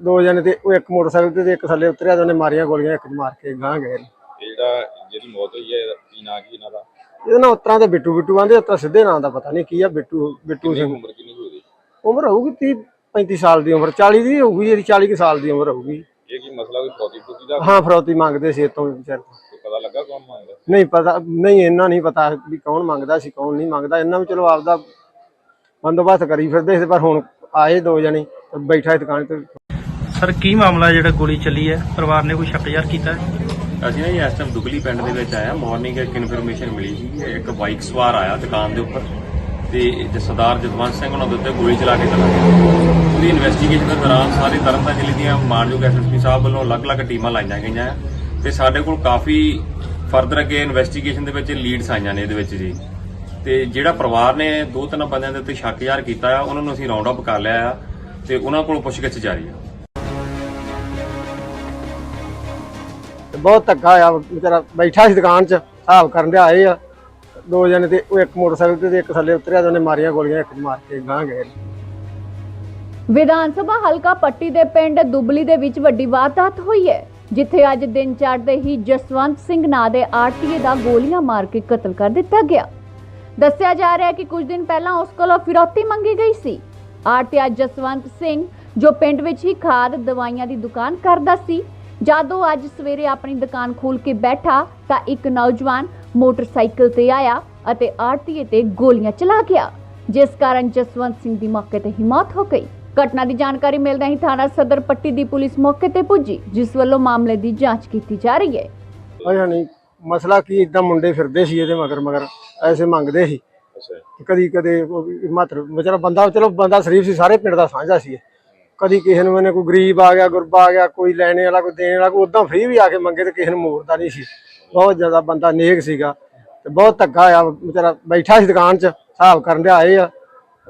Speaker 1: ਦੋ ਜਣੇ ਤੇ ਉਹ ਇੱਕ ਮੋਟਰਸਾਈਕਲ ਤੇ ਇੱਕ ਥੱਲੇ ਉਤਰਿਆ ਤੇ ਉਹਨੇ ਮਾਰੀਆਂ ਗੋਲੀਆਂ ਇੱਕ ਨੂੰ ਮਾਰ ਕੇ ਗਾਂ ਗਏ ਨੇ।
Speaker 3: ਜਿਹੜਾ ਜਿਹਦੀ ਮੌਤ ਹੋਈ ਹੈ ਕੀ ਨਾਂ ਕੀ ਇਹਨਾਂ ਦਾ?
Speaker 1: ਇਹਦਾ ਨਾਂ ਉਤਰਾਂ ਤੇ ਬਿੱਟੂ ਬਿੱਟੂ ਆਂਦੇ ਉਤਰਾ ਸਿੱਧੇ ਨਾਂ ਦਾ ਪਤਾ ਨਹੀਂ ਕੀ ਆ ਬਿੱਟੂ ਬਿੱਟੂ ਸਿੰਘ।
Speaker 3: ਉਮਰ ਕਿੰਨੀ ਹੋਈ
Speaker 1: ਉਮਰ ਹੋਊਗੀ 30 35 ਸਾਲ ਦੀ ਉਮਰ 40 ਦੀ ਹੋਊਗੀ ਜਿਹੜੀ 40 ਕੁ ਸਾਲ ਦੀ ਉਮਰ ਹੋਊਗੀ।
Speaker 3: ਇਹ ਕੀ ਮਸਲਾ ਕੋਈ ਫੌਜੀ ਫੌਜੀ ਦਾ?
Speaker 1: ਹਾਂ ਫਰੌਤੀ ਮੰਗਦੇ ਸੀ ਇਤੋਂ ਵਿਚਾਰ
Speaker 3: ਪਤਾ ਲੱਗਾ ਕੌਣ ਮੰਗਦਾ?
Speaker 1: ਨਹੀਂ ਪਤਾ ਨਹੀਂ ਇੰਨਾ ਨਹੀਂ ਪਤਾ ਵੀ ਕੌਣ ਮੰਗਦਾ ਸੀ ਕੌਣ ਨਹੀਂ ਮੰਗਦਾ। ਇਹਨਾਂ ਵੀ ਚਲੋ ਆਪਦਾ ਬੰਦੋਬਸਤ ਕਰੀ ਫਿਰਦੇ ਸੀ ਪਰ ਹੁਣ ਆਏ ਦੋ ਜਣੇ ਬੈਠਾ ਸੀ ਦੁਕਾਨ ਤੇ।
Speaker 4: ਸਰ ਕੀ ਮਾਮਲਾ ਜਿਹੜਾ ਗੋਲੀ ਚੱਲੀ ਹੈ? ਪਰਿਵਾਰ ਨੇ ਕੋਈ ਸ਼ੱਕ ਜ਼ਾਹਰ ਕੀਤਾ ਹੈ?
Speaker 5: ਅਸੀਂ ਨਾ ਜੀ ਇਸ ਟਾਈਮ ਦੁਗਲੀ ਪਿੰਡ ਦੇ ਵਿੱਚ ਆਇਆ ਮਾਰਨਿੰਗ ਇੱਕ ਇਨਫੋਰਮੇਸ਼ਨ ਮਿਲੀ ਸੀ ਇੱਕ ਬਾਈਕ ਸਵਾਰ ਆਇਆ ਦੁਕਾਨ ਦੇ ਉੱਪਰ ਤੇ ਜ- ਸਰਦਾਰ ਜਸਵੰਤ ਸਿੰਘ ਉਹਨਾਂ ਦੇ ਉੱਤੇ ਗੋਲੀ ਚਲਾ ਕੇ ਚਲਾ ਗਿਆ। ਉਹਦੀ ਇਨਵੈਸਟੀਗੇਸ਼ਨ ਦੇ ਦੌਰਾਨ ਸਾਰੇ ਤਰਨਤਾਰਨ ਜ਼ਿਲ੍ਹੇ ਦੀਆਂ ਮਾਨਯੋਗ ਐਸਐਸਪੀ ਸਾਹਿਬ ਵੱਲੋਂ ਅਲੱਗ-ਅਲੱਗ ਟੀਮਾਂ ਲਾਈਆਂ ਗਈਆਂ। ਆ ਤੇ ਸਾਡੇ ਕੋਲ ਕਾਫੀ ਫਰਦਰ ਅੱਗੇ ਇਨਵੈਸਟੀਗੇਸ਼ਨ ਦੇ ਵਿੱਚ ਲੀਡਸ ਆਈਆਂ ਨੇ ਇਹਦੇ ਵਿੱਚ ਜੀ। ਤੇ ਜਿਹੜਾ ਪਰਿਵਾਰ ਨੇ ਦੋ ਤਿੰਨ ਬੰਦਿਆਂ ਦੇ ਉੱਤੇ ਸ਼ੱਕ ਜ਼ਾਹਰ ਕੀਤਾ ਆ ਉਹਨਾਂ ਨੂੰ ਅਸੀਂ ਰਾਉਂਡ ਅਪ ਕਰ ਲਿਆ ਆ ਤੇ ਉਹਨਾਂ ਕੋਲ ਪੁੱਛਗਿੱਛ ਜਾਰੀ ਆ।
Speaker 1: ਬਹੁਤ ਧੱਕਾ ਆ ਵਿਚਾਰਾ ਬੈਠਾ ਸੀ ਦੁਕਾਨ 'ਚ ਹਿਸਾਬ ਕਰਨ ਦੇ ਆਏ ਆ। ਦੋ ਜਣੇ ਤੇ ਉਹ ਇੱਕ ਮੋਟਰਸਾਈਕਲ ਤੇ ਇੱਕ ਥੱਲੇ ਉਤਰਿਆ ਤੇ ਉਹਨੇ ਮਾਰੀਆਂ ਗੋਲੀਆਂ ਇੱਕ ਨੂੰ ਮਾਰ ਕੇ ਗਾਂ ਗਏ।
Speaker 2: ਵਿਧਾਨ ਸਭਾ ਹਲਕਾ ਪੱਟੀ ਦੇ ਪਿੰਡ ਦੁਬਲੀ ਦੇ ਵਿੱਚ ਵੱਡੀ ਵਾਰਦਾਤ ਹੋਈ ਹੈ। ਜਿੱਥੇ ਅੱਜ ਦਿਨ ਚੜ੍ਹਦੇ ਹੀ ਜਸਵੰਤ ਸਿੰਘ ਨਾਂ ਦੇ ਆਰਟੀਏ ਦਾ ਗੋਲੀਆਂ ਮਾਰ ਕੇ ਕਤਲ ਕਰ ਦਿੱਤਾ ਗਿਆ। ਦੱਸਿਆ ਜਾ ਰਿਹਾ ਹੈ ਕਿ ਕੁਝ ਦਿਨ ਪਹਿਲਾਂ ਉਸ ਕੋਲੋਂ ਫਿਰੌਤੀ ਮੰਗੀ ਗਈ ਸੀ। ਆਰਟੀਆ ਜਸਵੰਤ ਸਿੰਘ, ਜੋ ਪਿੰਡ ਵਿੱਚ ਹੀ ਖਾਦ ਦਵਾਈਆਂ ਦੀ ਦੁਕਾਨ ਕਰਦਾ ਸੀ, ਜਦੋਂ ਅੱਜ ਸਵੇਰੇ ਆਪਣੀ ਦੁਕਾਨ ਖੋਲ ਕੇ ਬੈਠਾ, ਤਾਂ ਇੱਕ ਨੌਜਵਾਨ ਮੋਟਰਸਾਈਕਲ ਤੇ ਆਇਆ ਅਤੇ ਆਰਟੀਏ ਤੇ ਗੋਲੀਆਂ ਚਲਾ ਗਿਆ, ਜਿਸ ਕਾਰਨ ਜਸਵੰਤ ਸਿੰਘ ਦੀ ਮੌਕੇ ਤੇ ਹੀ ਮੌਤ ਹੋ ਗਈ। ਘਟਨਾ ਦੀ ਜਾਣਕਾਰੀ ਮਿਲਦਿਆਂ ਹੀ ਥਾਣਾ ਸਦਰ ਪੱਟੀ ਦੀ ਪੁਲਿਸ ਮੌਕੇ ਤੇ ਪੁੱਜੀ ਜਿਸ ਵੱਲੋਂ ਮਾਮਲੇ ਦੀ ਜਾਂਚ ਕੀਤੀ ਜਾ ਰਹੀ ਹੈ।
Speaker 1: ਅੱਛਾ ਨਹੀਂ ਮਸਲਾ ਕੀ ਇਦਾਂ ਮੁੰਡੇ ਫਿਰਦੇ ਸੀ ਇਹਦੇ ਮਗਰ ਮਗਰ ਐਸੇ ਮੰਗਦੇ ਸੀ।
Speaker 3: ਅੱਛਾ।
Speaker 1: ਕਦੀ ਕਦੇ ਉਹ ਵੀ ਮਾਤਰ ਵਿਚਾਰਾ ਬੰਦਾ ਚਲੋ ਬੰਦਾ ਸ਼ਰੀਫ ਸੀ ਸਾਰੇ ਪਿੰਡ ਦਾ ਸਾਂਝਾ ਸੀ ਇਹ। ਕਦੀ ਕਿਸੇ ਨੂੰ ਮੈਨੇ ਕੋਈ ਗਰੀਬ ਆ ਗਿਆ ਗੁਰਬਾ ਆ ਗਿਆ ਕੋਈ ਲੈਣੇ ਵਾਲਾ ਕੋਈ ਦੇਣ ਵਾਲਾ ਕੋਈ ਉਦਾਂ ਫ੍ਰੀ ਵੀ ਆ ਕੇ ਮੰਗੇ ਤੇ ਕਿਸੇ ਨੂੰ ਮੋੜਦਾ ਨਹੀਂ ਸੀ। ਬਹੁਤ ਜ਼ਿਆਦਾ ਬੰਦਾ ਨੇਕ ਸੀਗਾ ਤੇ ਬਹੁਤ ਧੱਕਾ ਆ ਵਿਚਾਰਾ ਬੈਠਾ ਸੀ ਦੁਕਾਨ 'ਚ ਹਿਸਾਬ ਕਰਨ ਦੇ ਆਏ ਆ।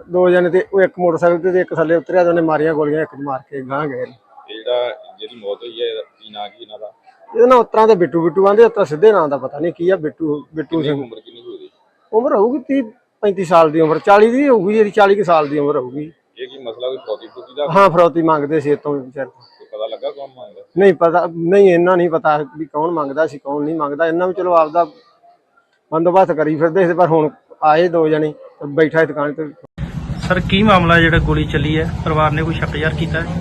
Speaker 1: ਦੋ ਜਣੇ ਤੇ ਉਹ ਇੱਕ ਮੋਟਰਸਾਈਕਲ ਤੇ ਤੇ ਇੱਕ ਥੱਲੇ ਉਤਰਿਆ ਤੇ ਉਹਨੇ ਮਾਰੀਆਂ ਗੋਲੀਆਂ ਇੱਕ ਨੂੰ ਮਾਰ ਕੇ ਗਾਂ ਗਏ
Speaker 3: ਜਿਹੜਾ ਜਿਹਦੀ ਮੌਤ ਹੋਈ ਹੈ ਇਹਦਾ ਕੀ ਨਾਂ ਕੀ ਇਹਨਾਂ ਦਾ?
Speaker 1: ਇਹਦਾ ਨਾਂ ਉਤਰਾਂ ਤੇ ਬਿੱਟੂ ਬਿੱਟੂ ਆਂਦੇ ਉਤਰਾ ਸਿੱਧੇ ਨਾਂ ਦਾ ਪਤਾ ਨਹੀਂ ਕੀ ਆ ਬਿੱਟੂ ਬਿੱਟੂ ਸਿੰਘ।
Speaker 3: ਉਮਰ ਕਿੰਨੀ ਹੋਈ? ਦੀ
Speaker 1: ਉਮਰ ਹੋਊਗੀ 30 35 ਸਾਲ ਦੀ ਉਮਰ 40 ਦੀ ਹੋਊਗੀ ਜਿਹੜੀ 40 ਕੁ ਸਾਲ ਦੀ ਉਮਰ ਹੋਊਗੀ।
Speaker 3: ਇਹ ਕੀ ਮਸਲਾ ਕੋਈ ਫੌਜੀ ਫੌਜੀ ਦਾ?
Speaker 1: ਹਾਂ ਫਰੌਤੀ ਮੰਗਦੇ ਸੀ ਇਤੋਂ ਵਿਚਾਰ
Speaker 3: ਕੋਈ ਪਤਾ ਲੱਗਾ ਕੌਣ ਮੰਗਦਾ?
Speaker 1: ਨਹੀਂ ਪਤਾ ਨਹੀਂ ਇੰਨਾ ਨਹੀਂ ਪਤਾ ਵੀ ਕੌਣ ਮੰਗਦਾ ਸੀ ਕੌਣ ਨਹੀਂ ਮੰਗਦਾ। ਇਹਨਾਂ ਵੀ ਚਲੋ ਆਪਦਾ ਬੰਦੋਬਸਤ ਕਰੀ ਫਿਰਦੇ ਸੀ ਪਰ ਹੁਣ ਆਏ ਦੋ ਜਣੇ ਤੇ ਬੈਠਾ ਸੀ ਦੁਕਾਨ ਤੇ।
Speaker 4: ਸਰ, ਕੀ ਮਾਮਲਾ ਜਿਹੜਾ ਗੋਲੀ ਚੱਲੀ ਹੈ? ਪਰਿਵਾਰ ਨੇ ਕੋਈ ਸ਼ੱਕ ਜ਼ਾਹਰ ਕੀਤਾ ਹੈ?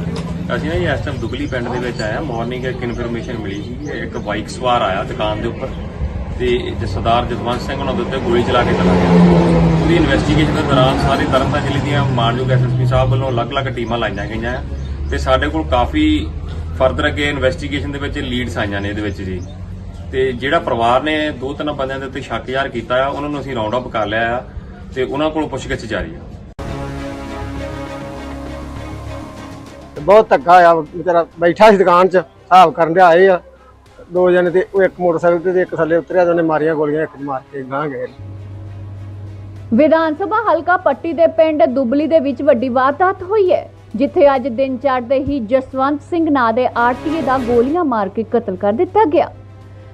Speaker 5: ਅਸੀਂ ਨਾ ਜੀ ਇਸ ਟਾਈਮ ਦੁਗਲੀ ਪਿੰਡ ਦੇ ਵਿੱਚ ਆਇਆ ਮਾਰਨਿੰਗ ਇੱਕ ਇਨਫੋਰਮੇਸ਼ਨ ਮਿਲੀ ਸੀ ਇੱਕ ਬਾਈਕ ਸਵਾਰ ਆਇਆ ਦੁਕਾਨ ਦੇ ਉੱਪਰ ਤੇ ਸਰਦਾਰ ਜਸਵੰਤ ਸਿੰਘ ਉਹਨਾਂ ਦੇ ਉੱਤੇ ਗੋਲੀ ਚਲਾ ਕੇ ਚਲਾ ਗਿਆ। ਉਹਦੀ ਇਨਵੈਸਟੀਗੇਸ਼ਨ ਦੇ ਦੌਰਾਨ ਸਾਰੇ ਤਰਨਤਾਰਨ ਜ਼ਿਲ੍ਹੇ ਦੀਆਂ ਮਾਨਯੋਗ ਐਸਐਸਪੀ ਸਾਹਿਬ ਵੱਲੋਂ ਅਲੱਗ-ਅਲੱਗ ਟੀਮਾਂ ਲਾਈਆਂ ਗਈਆਂ ਆ ਤੇ ਸਾਡੇ ਕੋਲ ਕਾਫੀ ਫਰਦਰ ਅੱਗੇ ਇਨਵੈਸਟੀਗੇਸ਼ਨ ਦੇ ਵਿੱਚ ਲੀਡਸ ਆਈਆਂ ਨੇ ਇਹਦੇ ਵਿੱਚ ਜੀ। ਤੇ ਜਿਹੜਾ ਪਰਿਵਾਰ ਨੇ ਦੋ ਤਿੰਨ ਬੰਦਿਆਂ ਦੇ ਉੱਤੇ ਸ਼ੱਕ ਜ਼ਾਹਰ ਕੀਤਾ ਆ, ਉਹਨਾਂ ਨੂੰ ਅਸੀਂ ਰਾਉਂਡ ਅਪ ਕਰ ਲਿਆ ਆ ਤੇ ਉਹਨਾਂ ਕੋਲ ਪੁੱਛਗਿੱਛ ਜਾਰੀ ਆ।
Speaker 1: ਤੇ ਬਹੁਤ ਧੱਕਾ ਆ ਵਿਚਾਰਾ ਬੈਠਾ ਸੀ ਦੁਕਾਨ 'ਚ, ਹਿਸਾਬ ਕਰਨ ਦੇ ਆਏ ਆ ਦੋ ਜਣੇ ਤੇ ਉਹ ਇੱਕ ਮੋਟਰਸਾਈਕਲ ਤੇ ਇੱਕ ਥੱਲੇ ਉਤਰਿਆ ਤੇ ਉਹਨੇ ਮਾਰੀਆਂ ਗੋਲੀਆਂ ਇੱਕ ਨੂੰ ਮਾਰ ਕੇ ਗਾਂ ਗਏ।
Speaker 2: ਵਿਧਾਨ ਸਭਾ ਹਲਕਾ ਪੱਟੀ ਦੇ ਪਿੰਡ ਦੁਬਲੀ ਦੇ ਵਿੱਚ ਵੱਡੀ ਵਾਰਦਾਤ ਹੋਈ ਹੈ, ਜਿੱਥੇ ਅੱਜ ਦਿਨ ਚੜ੍ਹਦੇ ਹੀ ਜਸਵੰਤ ਸਿੰਘ ਨਾਂ ਦੇ ਆਰਟੀਏ ਦਾ ਗੋਲੀਆਂ ਮਾਰ ਕੇ ਕਤਲ ਕਰ ਦਿੱਤਾ ਗਿਆ।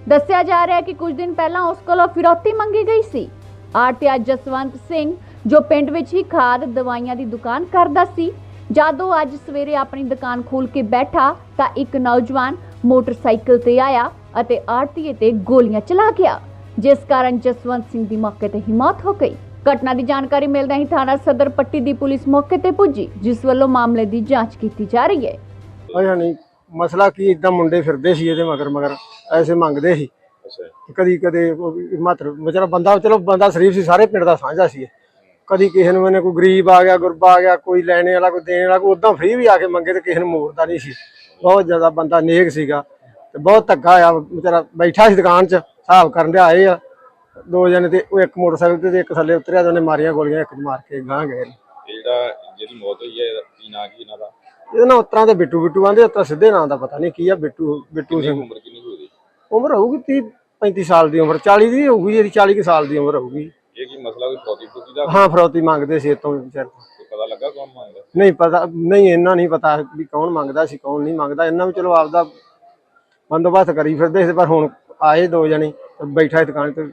Speaker 2: ਦੱਸਿਆ ਜਾ ਰਿਹਾ ਹੈ ਕਿ ਕੁਝ ਦਿਨ ਪਹਿਲਾਂ ਉਸ ਕੋਲੋਂ ਫਿਰੌਤੀ ਮੰਗੀ ਗਈ ਸੀ। ਆਰਟੀਆ ਜਸਵੰਤ ਸਿੰਘ, ਜੋ ਪਿੰਡ ਵਿੱਚ ਹੀ ਖਾਦ, ਦਵਾਈਆਂ ਦੀ ਦੁਕਾਨ ਕਰਦਾ ਸੀ ਜਦੋਂ ਅੱਜ ਸਵੇਰੇ ਆਪਣੀ ਦੁਕਾਨ ਖੋਲ ਕੇ ਬੈਠਾ ਤਾਂ ਇੱਕ ਨੌਜਵਾਨ ਮੋਟਰਸਾਈਕਲ ਤੇ ਆਇਆ ਅਤੇ ਆਰਟੀਏ ਤੇ ਗੋਲੀਆਂ ਚਲਾ ਗਿਆ ਜਿਸ ਕਾਰਨ ਜਸਵੰਤ ਸਿੰਘ ਦੀ ਮੌਕੇ ਤੇ ਹੀ ਮੌਤ ਹੋ ਗਈ। ਘਟਨਾ ਦੀ ਜਾਣਕਾਰੀ ਮਿਲਦਿਆਂ ਹੀ ਥਾਣਾ ਸਦਰ ਪੱਟੀ ਦੀ ਪੁਲਿਸ ਮੌਕੇ ਤੇ ਪੁੱਜੀ ਜਿਸ ਵੱਲੋਂ ਮਾਮਲੇ ਦੀ ਜਾਂਚ ਕੀਤੀ ਜਾ ਰਹੀ ਹੈ।
Speaker 1: ਅੱਛਾ ਨਹੀਂ ਮਸਲਾ ਕੀ ਇਦਾਂ ਮੁੰਡੇ ਫਿਰਦੇ ਸੀ ਇਹਦੇ ਮਗਰ ਮਗਰ ਐਸੇ ਮੰਗਦੇ ਸੀ।
Speaker 3: ਅੱਛਾ।
Speaker 1: ਕਦੀ ਕਦੇ ਮਾਤਰ ਵਿਚਾਰਾ ਬੰਦਾ ਚਲੋ ਬੰਦਾ ਸ਼ਰੀਫ ਸੀ ਸਾਰੇ ਪਿੰਡ ਦਾ ਸਾਂਝਾ ਸੀ ਇਹ। ਕਦੀ ਕਿਸੇ ਨੂੰ ਮੈਨੇ ਕੋਈ ਗਰੀਬ ਆ ਗਿਆ ਗੁਰਬਾ ਆ ਗਿਆ ਕੋਈ ਲੈਣੇ ਵਾਲਾ ਕੋਈ ਦੇਣ ਵਾਲਾ ਕੋਈ ਉਦਾਂ ਫ੍ਰੀ ਵੀ ਆ ਕੇ ਮੰਗੇ ਤੇ ਕਿਸੇ ਨੂੰ ਮੋੜਦਾ ਨਹੀਂ ਸੀ। ਬਹੁਤ ਜ਼ਿਆਦਾ ਬੰਦਾ ਨੇਕ ਸੀਗਾ ਤੇ ਬਹੁਤ ਧੱਕਾ ਆ ਵਿਚਾਰਾ ਬੈਠਾ ਸੀ ਦੁਕਾਨ 'ਚ ਹਿਸਾਬ ਕਰਨ ਦੇ ਆਏ ਆ। ਦੋ ਜਣੇ ਤੇ ਉਹ ਇੱਕ ਮੋਟਰਸਾਈਕਲ ਤੇ ਇੱਕ ਥੱਲੇ ਉਤਰਿਆ ਤੇ ਉਹਨੇ ਮਾਰੀਆਂ ਗੋਲੀਆਂ ਇੱਕ ਨੂੰ ਮਾਰ ਕੇ ਗਾਂ ਗਏ
Speaker 3: ਜਿਹੜਾ ਜਿਹਦੀ ਮੌਤ ਹੋਈ ਹੈ ਕੀ ਨਾਂ ਕੀ ਇਹਨਾਂ ਦਾ?
Speaker 1: ਇਹਦਾ ਨਾਂ ਉਤਰਾਂ ਤੇ ਬਿੱਟੂ ਬਿੱਟੂ ਆਂਦੇ ਉਤਰਾ ਸਿੱਧੇ ਨਾਂ ਦਾ ਪਤਾ ਨਹੀਂ ਕੀ ਆ ਬਿੱਟੂ ਬਿੱਟੂ ਸਿੰਘ।
Speaker 3: ਉਮਰ ਕਿੰਨੀ ਦੀ
Speaker 1: ਉਮਰ ਹੋਊਗੀ 30 35 ਸਾਲ ਦੀ ਉਮਰ 40 ਦੀ ਹੋਊਗੀ ਜਿਹੜੀ 40 ਕੁ ਸਾਲ ਦੀ ਉਮਰ ਹੋਊਗੀ।
Speaker 3: ਇਹ ਕੀ ਮਸਲਾ ਕੋਈ ਫੌਜੀ ਫੌਜੀ ਦਾ?
Speaker 1: ਹਾਂ ਫਰੌਤੀ ਮੰਗਦੇ ਸੀ ਇਤੋਂ ਵਿਚਾਰ
Speaker 3: ਕੋਈ ਪਤਾ ਲੱਗਾ ਕੌਣ ਮੰਗਦਾ?
Speaker 1: ਨਹੀਂ ਪਤਾ ਨਹੀਂ ਇੰਨਾ ਨਹੀਂ ਪਤਾ ਵੀ ਕੌਣ ਮੰਗਦਾ ਸੀ ਕੌਣ ਨਹੀਂ ਮੰਗਦਾ। ਇਹਨਾਂ ਵੀ ਚਲੋ ਆਪਦਾ ਬੰਦੋਬਸਤ ਕਰੀ ਫਿਰਦੇ ਸੀ ਪਰ ਹੁਣ ਆਏ ਦੋ ਜਣੇ ਬੈਠਾ ਦੁਕਾਨ ਤੇ।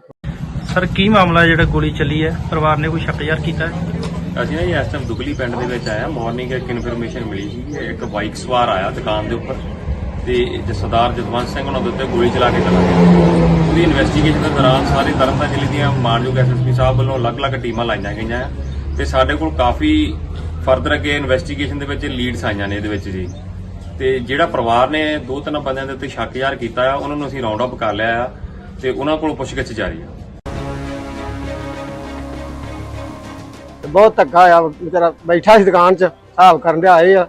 Speaker 4: ਸਰ ਕੀ ਮਾਮਲਾ ਜਿਹੜਾ ਗੋਲੀ ਚੱਲੀ ਹੈ? ਪਰਿਵਾਰ ਨੇ ਕੋਈ ਸ਼ੱਕ ਜ਼ਾਹਰ ਕੀਤਾ ਹੈ?
Speaker 5: ਅਸੀਂ ਨਾ ਜੀ ਇਸ ਟਾਈਮ ਦੁਗਲੀ ਪਿੰਡ ਦੇ ਵਿੱਚ ਆਇਆ ਮਾਰਨਿੰਗ ਇੱਕ ਇਨਫੋਰਮੇਸ਼ਨ ਮਿਲੀ ਸੀ ਇੱਕ ਬਾਈਕ ਸਵਾਰ ਆਇਆ ਦੁਕਾਨ ਦੇ ਉੱਪਰ। ਤੇ ਜ- ਸਰਦਾਰ ਜਸਵੰਤ ਸਿੰਘ ਉਹਨਾਂ ਦੇ ਉੱਤੇ ਗੋਲੀ ਚਲਾ ਕੇ ਚਲਾ ਗਿਆ। ਉਹਦੀ ਇਨਵੈਸਟੀਗੇਸ਼ਨ ਦੇ ਦੌਰਾਨ ਸਾਰੇ ਤਰਨਤਾਰਨ ਜ਼ਿਲ੍ਹੇ ਦੀਆਂ ਮਾਨਯੋਗ ਐਸਐਸਪੀ ਸਾਹਿਬ ਵੱਲੋਂ ਅਲੱਗ-ਅਲੱਗ ਟੀਮਾਂ ਲਾਈਆਂ ਗਈਆਂ ਆ ਤੇ ਸਾਡੇ ਕੋਲ ਕਾਫੀ ਫਰਦਰ ਅੱਗੇ ਇਨਵੈਸਟੀਗੇਸ਼ਨ ਦੇ ਵਿੱਚ ਲੀਡਸ ਆਈਆਂ ਨੇ ਇਹਦੇ ਵਿੱਚ ਜੀ। ਤੇ ਜਿਹੜਾ ਪਰਿਵਾਰ ਨੇ ਦੋ ਤਿੰਨ ਬੰਦਿਆਂ ਦੇ ਉੱਤੇ ਸ਼ੱਕ ਯਾਰ ਕੀਤਾ ਆ, ਉਹਨਾਂ ਨੂੰ ਅਸੀਂ ਰਾਉਂਡ ਅਪ ਕਰ ਲਿਆ ਆ ਤੇ ਉਹਨਾਂ ਕੋਲ ਪੁੱਛਗਿੱਛ ਜਾਰੀ ਆ।
Speaker 1: ਬਹੁਤ ਧੱਕਾ ਆ, ਵਿਚਾਰਾ ਬੈਠਾ ਸੀ ਦੁਕਾਨ 'ਚ, ਹਿਸਾਬ ਕਰਨ ਦੇ ਆਏ ਆ।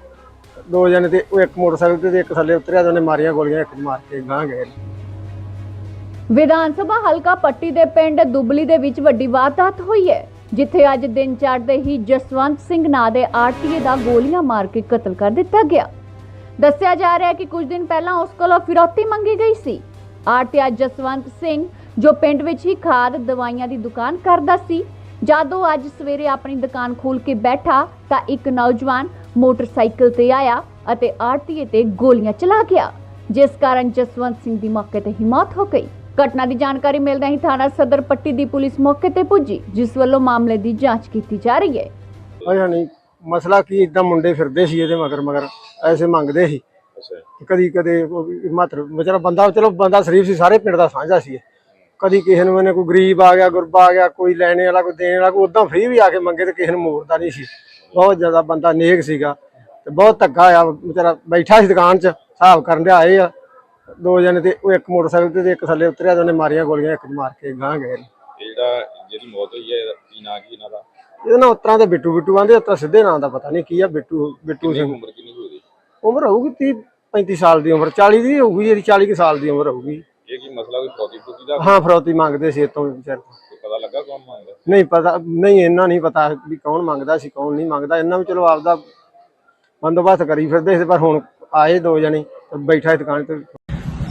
Speaker 1: ਦੋ ਜਣੇ ਤੇ ਉਹ ਇੱਕ ਮੋਟਰਸਾਈਕਲ ਤੇ ਇੱਕ ਥੱਲੇ ਉਤਰਿਆ ਤੇ ਉਹਨੇ ਮਾਰੀਆਂ ਗੋਲੀਆਂ, ਇੱਕ ਮਾਰ ਕੇ ਗਾਂ ਗਏ।
Speaker 2: ਵਿਧਾਨ ਸਭਾ ਹਲਕਾ ਪੱਟੀ ਦੇ ਪਿੰਡ ਦੁਬਲੀ ਦੇ ਵਿੱਚ ਵੱਡੀ ਵਾਰਦਾਤ ਹੋਈ ਹੈ, ਜਿੱਥੇ ਅੱਜ ਦਿਨ ਚੜ੍ਹਦੇ ਹੀ ਜਸਵੰਤ ਸਿੰਘ ਨਾਂ ਦੇ ਆਰਟੀਏ ਦਾ ਗੋਲੀਆਂ ਮਾਰ ਕੇ ਕਤਲ ਕਰ ਦਿੱਤਾ ਗਿਆ। ਦੱਸਿਆ ਜਾ ਰਿਹਾ ਹੈ ਕਿ ਕੁਝ ਦਿਨ ਪਹਿਲਾਂ ਉਸ ਕੋਲੋਂ ਫਿਰੌਤੀ ਮੰਗੀ ਗਈ ਸੀ। ਆਰਟੀਆ ਜਸਵੰਤ ਸਿੰਘ, ਜੋ ਪਿੰਡ ਵਿੱਚ ਹੀ ਖਾਦ, ਦਵਾਈਆਂ ਦੀ ਦੁਕਾਨ ਕਰਦਾ ਸੀ, ਜਦੋਂ ਅੱਜ ਸਵੇਰੇ ਆਪਣੀ ਦੁਕਾਨ ਖੋਲ ਕੇ ਬੈਠਾ ਤਾਂ ਇੱਕ ਨੌਜਵਾਨ ਮੋਟਰਸਾਈਕਲ ਤੇ ਆਇਆ ਅਤੇ ਆਰਟੀਏ ਤੇ ਗੋਲੀਆਂ ਚਲਾ ਗਿਆ ਜਿਸ ਕਾਰਨ ਜਸਵੰਤ ਸਿੰਘ ਦੀ ਮੌਕੇ ਤੇ ਹੀ ਮੌਤ ਹੋ ਗਈ। ਘਟਨਾ ਦੀ ਜਾਣਕਾਰੀ ਮਿਲਦਿਆਂ ਹੀ ਥਾਣਾ ਸਦਰ ਪੱਟੀ ਦੀ ਪੁਲਿਸ ਮੌਕੇ ਤੇ ਪੁੱਜੀ ਜਿਸ ਵੱਲੋਂ ਮਾਮਲੇ ਦੀ ਜਾਂਚ ਕੀਤੀ ਜਾ ਰਹੀ ਹੈ।
Speaker 1: ਅਜਾ ਨਹੀਂ ਮਸਲਾ ਕੀ ਇਦਾਂ ਮੁੰਡੇ ਫਿਰਦੇ ਸੀ ਇਹਦੇ ਮਗਰ ਮਗਰ ਐਸੇ ਮੰਗਦੇ ਸੀ।
Speaker 3: ਅੱਛਾ।
Speaker 1: ਕਦੀ ਕਦੇ ਮਾਤਰ ਵਿਚਾਰਾ ਬੰਦਾ ਚਲੋ ਬੰਦਾ ਸ਼ਰੀਫ ਸੀ ਸਾਰੇ ਪਿੰਡ ਦਾ ਸਾਂਝਾ ਸੀ। ਕਦੀ ਕਿਸੇ ਨੂੰ ਇਹਨੇ ਕੋਈ ਗਰੀਬ ਆ ਗਿਆ ਗੁਰਬਾ ਆ ਗਿਆ ਕੋਈ ਲੈਣੇ ਵਾਲਾ ਕੋਈ ਦੇਣ ਵਾਲਾ ਕੋਈ ਉਦਾਂ ਫ੍ਰੀ ਵੀ ਆ ਕੇ ਮੰਗੇ ਤੇ ਕਿਸੇ ਨੂੰ ਮੋੜਦਾ ਨਹੀਂ ਸੀ। ਬਹੁਤ ਜ਼ਿਆਦਾ ਬੰਦਾ ਨੇਕ ਸੀਗਾ ਤੇ ਬਹੁਤ ਧੱਕਾ ਆ ਵਿਚਾਰਾ ਬੈਠਾ ਸੀ ਦੁਕਾਨ 'ਚ ਹਿਸਾਬ ਕਰਨ ਦੇ ਆਏ ਆ। ਦੋ ਜਣੇ ਤੇ ਉਹ ਇੱਕ ਮੋਟਰਸਾਈਕਲ ਤੇ ਇੱਕ ਥੱਲੇ ਉਤਰਿਆ ਤੇ ਉਹਨੇ ਮਾਰੀਆਂ ਗੋਲੀਆਂ ਇੱਕ ਨੂੰ ਮਾਰ ਕੇ ਗਾਂ ਗਏ
Speaker 3: ਜਿਹੜਾ ਜਿਹਦੀ ਮੌਤ ਹੋਈ ਹੈ ਕੀ ਨਾਂ ਕੀ ਇਹਨਾਂ ਦਾ?
Speaker 1: ਇਹਦੇ ਨਾਲ ਉਤਰਾਂ ਤੇ ਬਿੱਟੂ ਬਿੱਟੂ ਆਂਦੇ ਉਤਰਾ ਸਿੱਧੇ ਨਾਂ ਦਾ ਪਤਾ ਨਹੀਂ ਕੀ ਆ ਬਿੱਟੂ ਬਿੱਟੂ ਸਿੰਘ।
Speaker 3: ਉਮਰ ਕਿੰਨੀ ਹੋਈ
Speaker 1: ਉਮਰ ਹੋਊਗੀ 30 35 ਸਾਲ ਦੀ ਉਮਰ 40 ਦੀ ਹੋਊਗੀ ਇਹਦੀ 40 ਕੁ ਸਾਲ ਦੀ ਉਮਰ ਹੋਊਗੀ।
Speaker 3: ਇਹ ਕੀ ਮਸਲਾ ਕੋਈ ਦਾ?
Speaker 1: ਹਾਂ ਫਰੌਤੀ ਮੰਗਦੇ ਸੀ ਇਤੋਂ ਵਿਚਾਰ
Speaker 3: ਪਤਾ ਲੱਗਾ ਕੌਣ ਮੰਗਦਾ?
Speaker 1: ਨਹੀਂ ਪਤਾ ਨਹੀਂ ਇੰਨਾ ਨਹੀਂ ਪਤਾ ਵੀ ਕੌਣ ਮੰਗਦਾ ਸੀ ਕੌਣ ਨਹੀਂ ਮੰਗਦਾ। ਇਹਨਾਂ ਵੀ ਚਲੋ ਆਪਦਾ ਬੰਦੋਬਸਤ ਕਰੀ ਫਿਰਦੇ ਸੀ ਪਰ ਹੁਣ ਆਏ ਦੋ ਜਣੇ ਬੈਠਾ ਸੀ ਦੁਕਾਨ ਤੇ।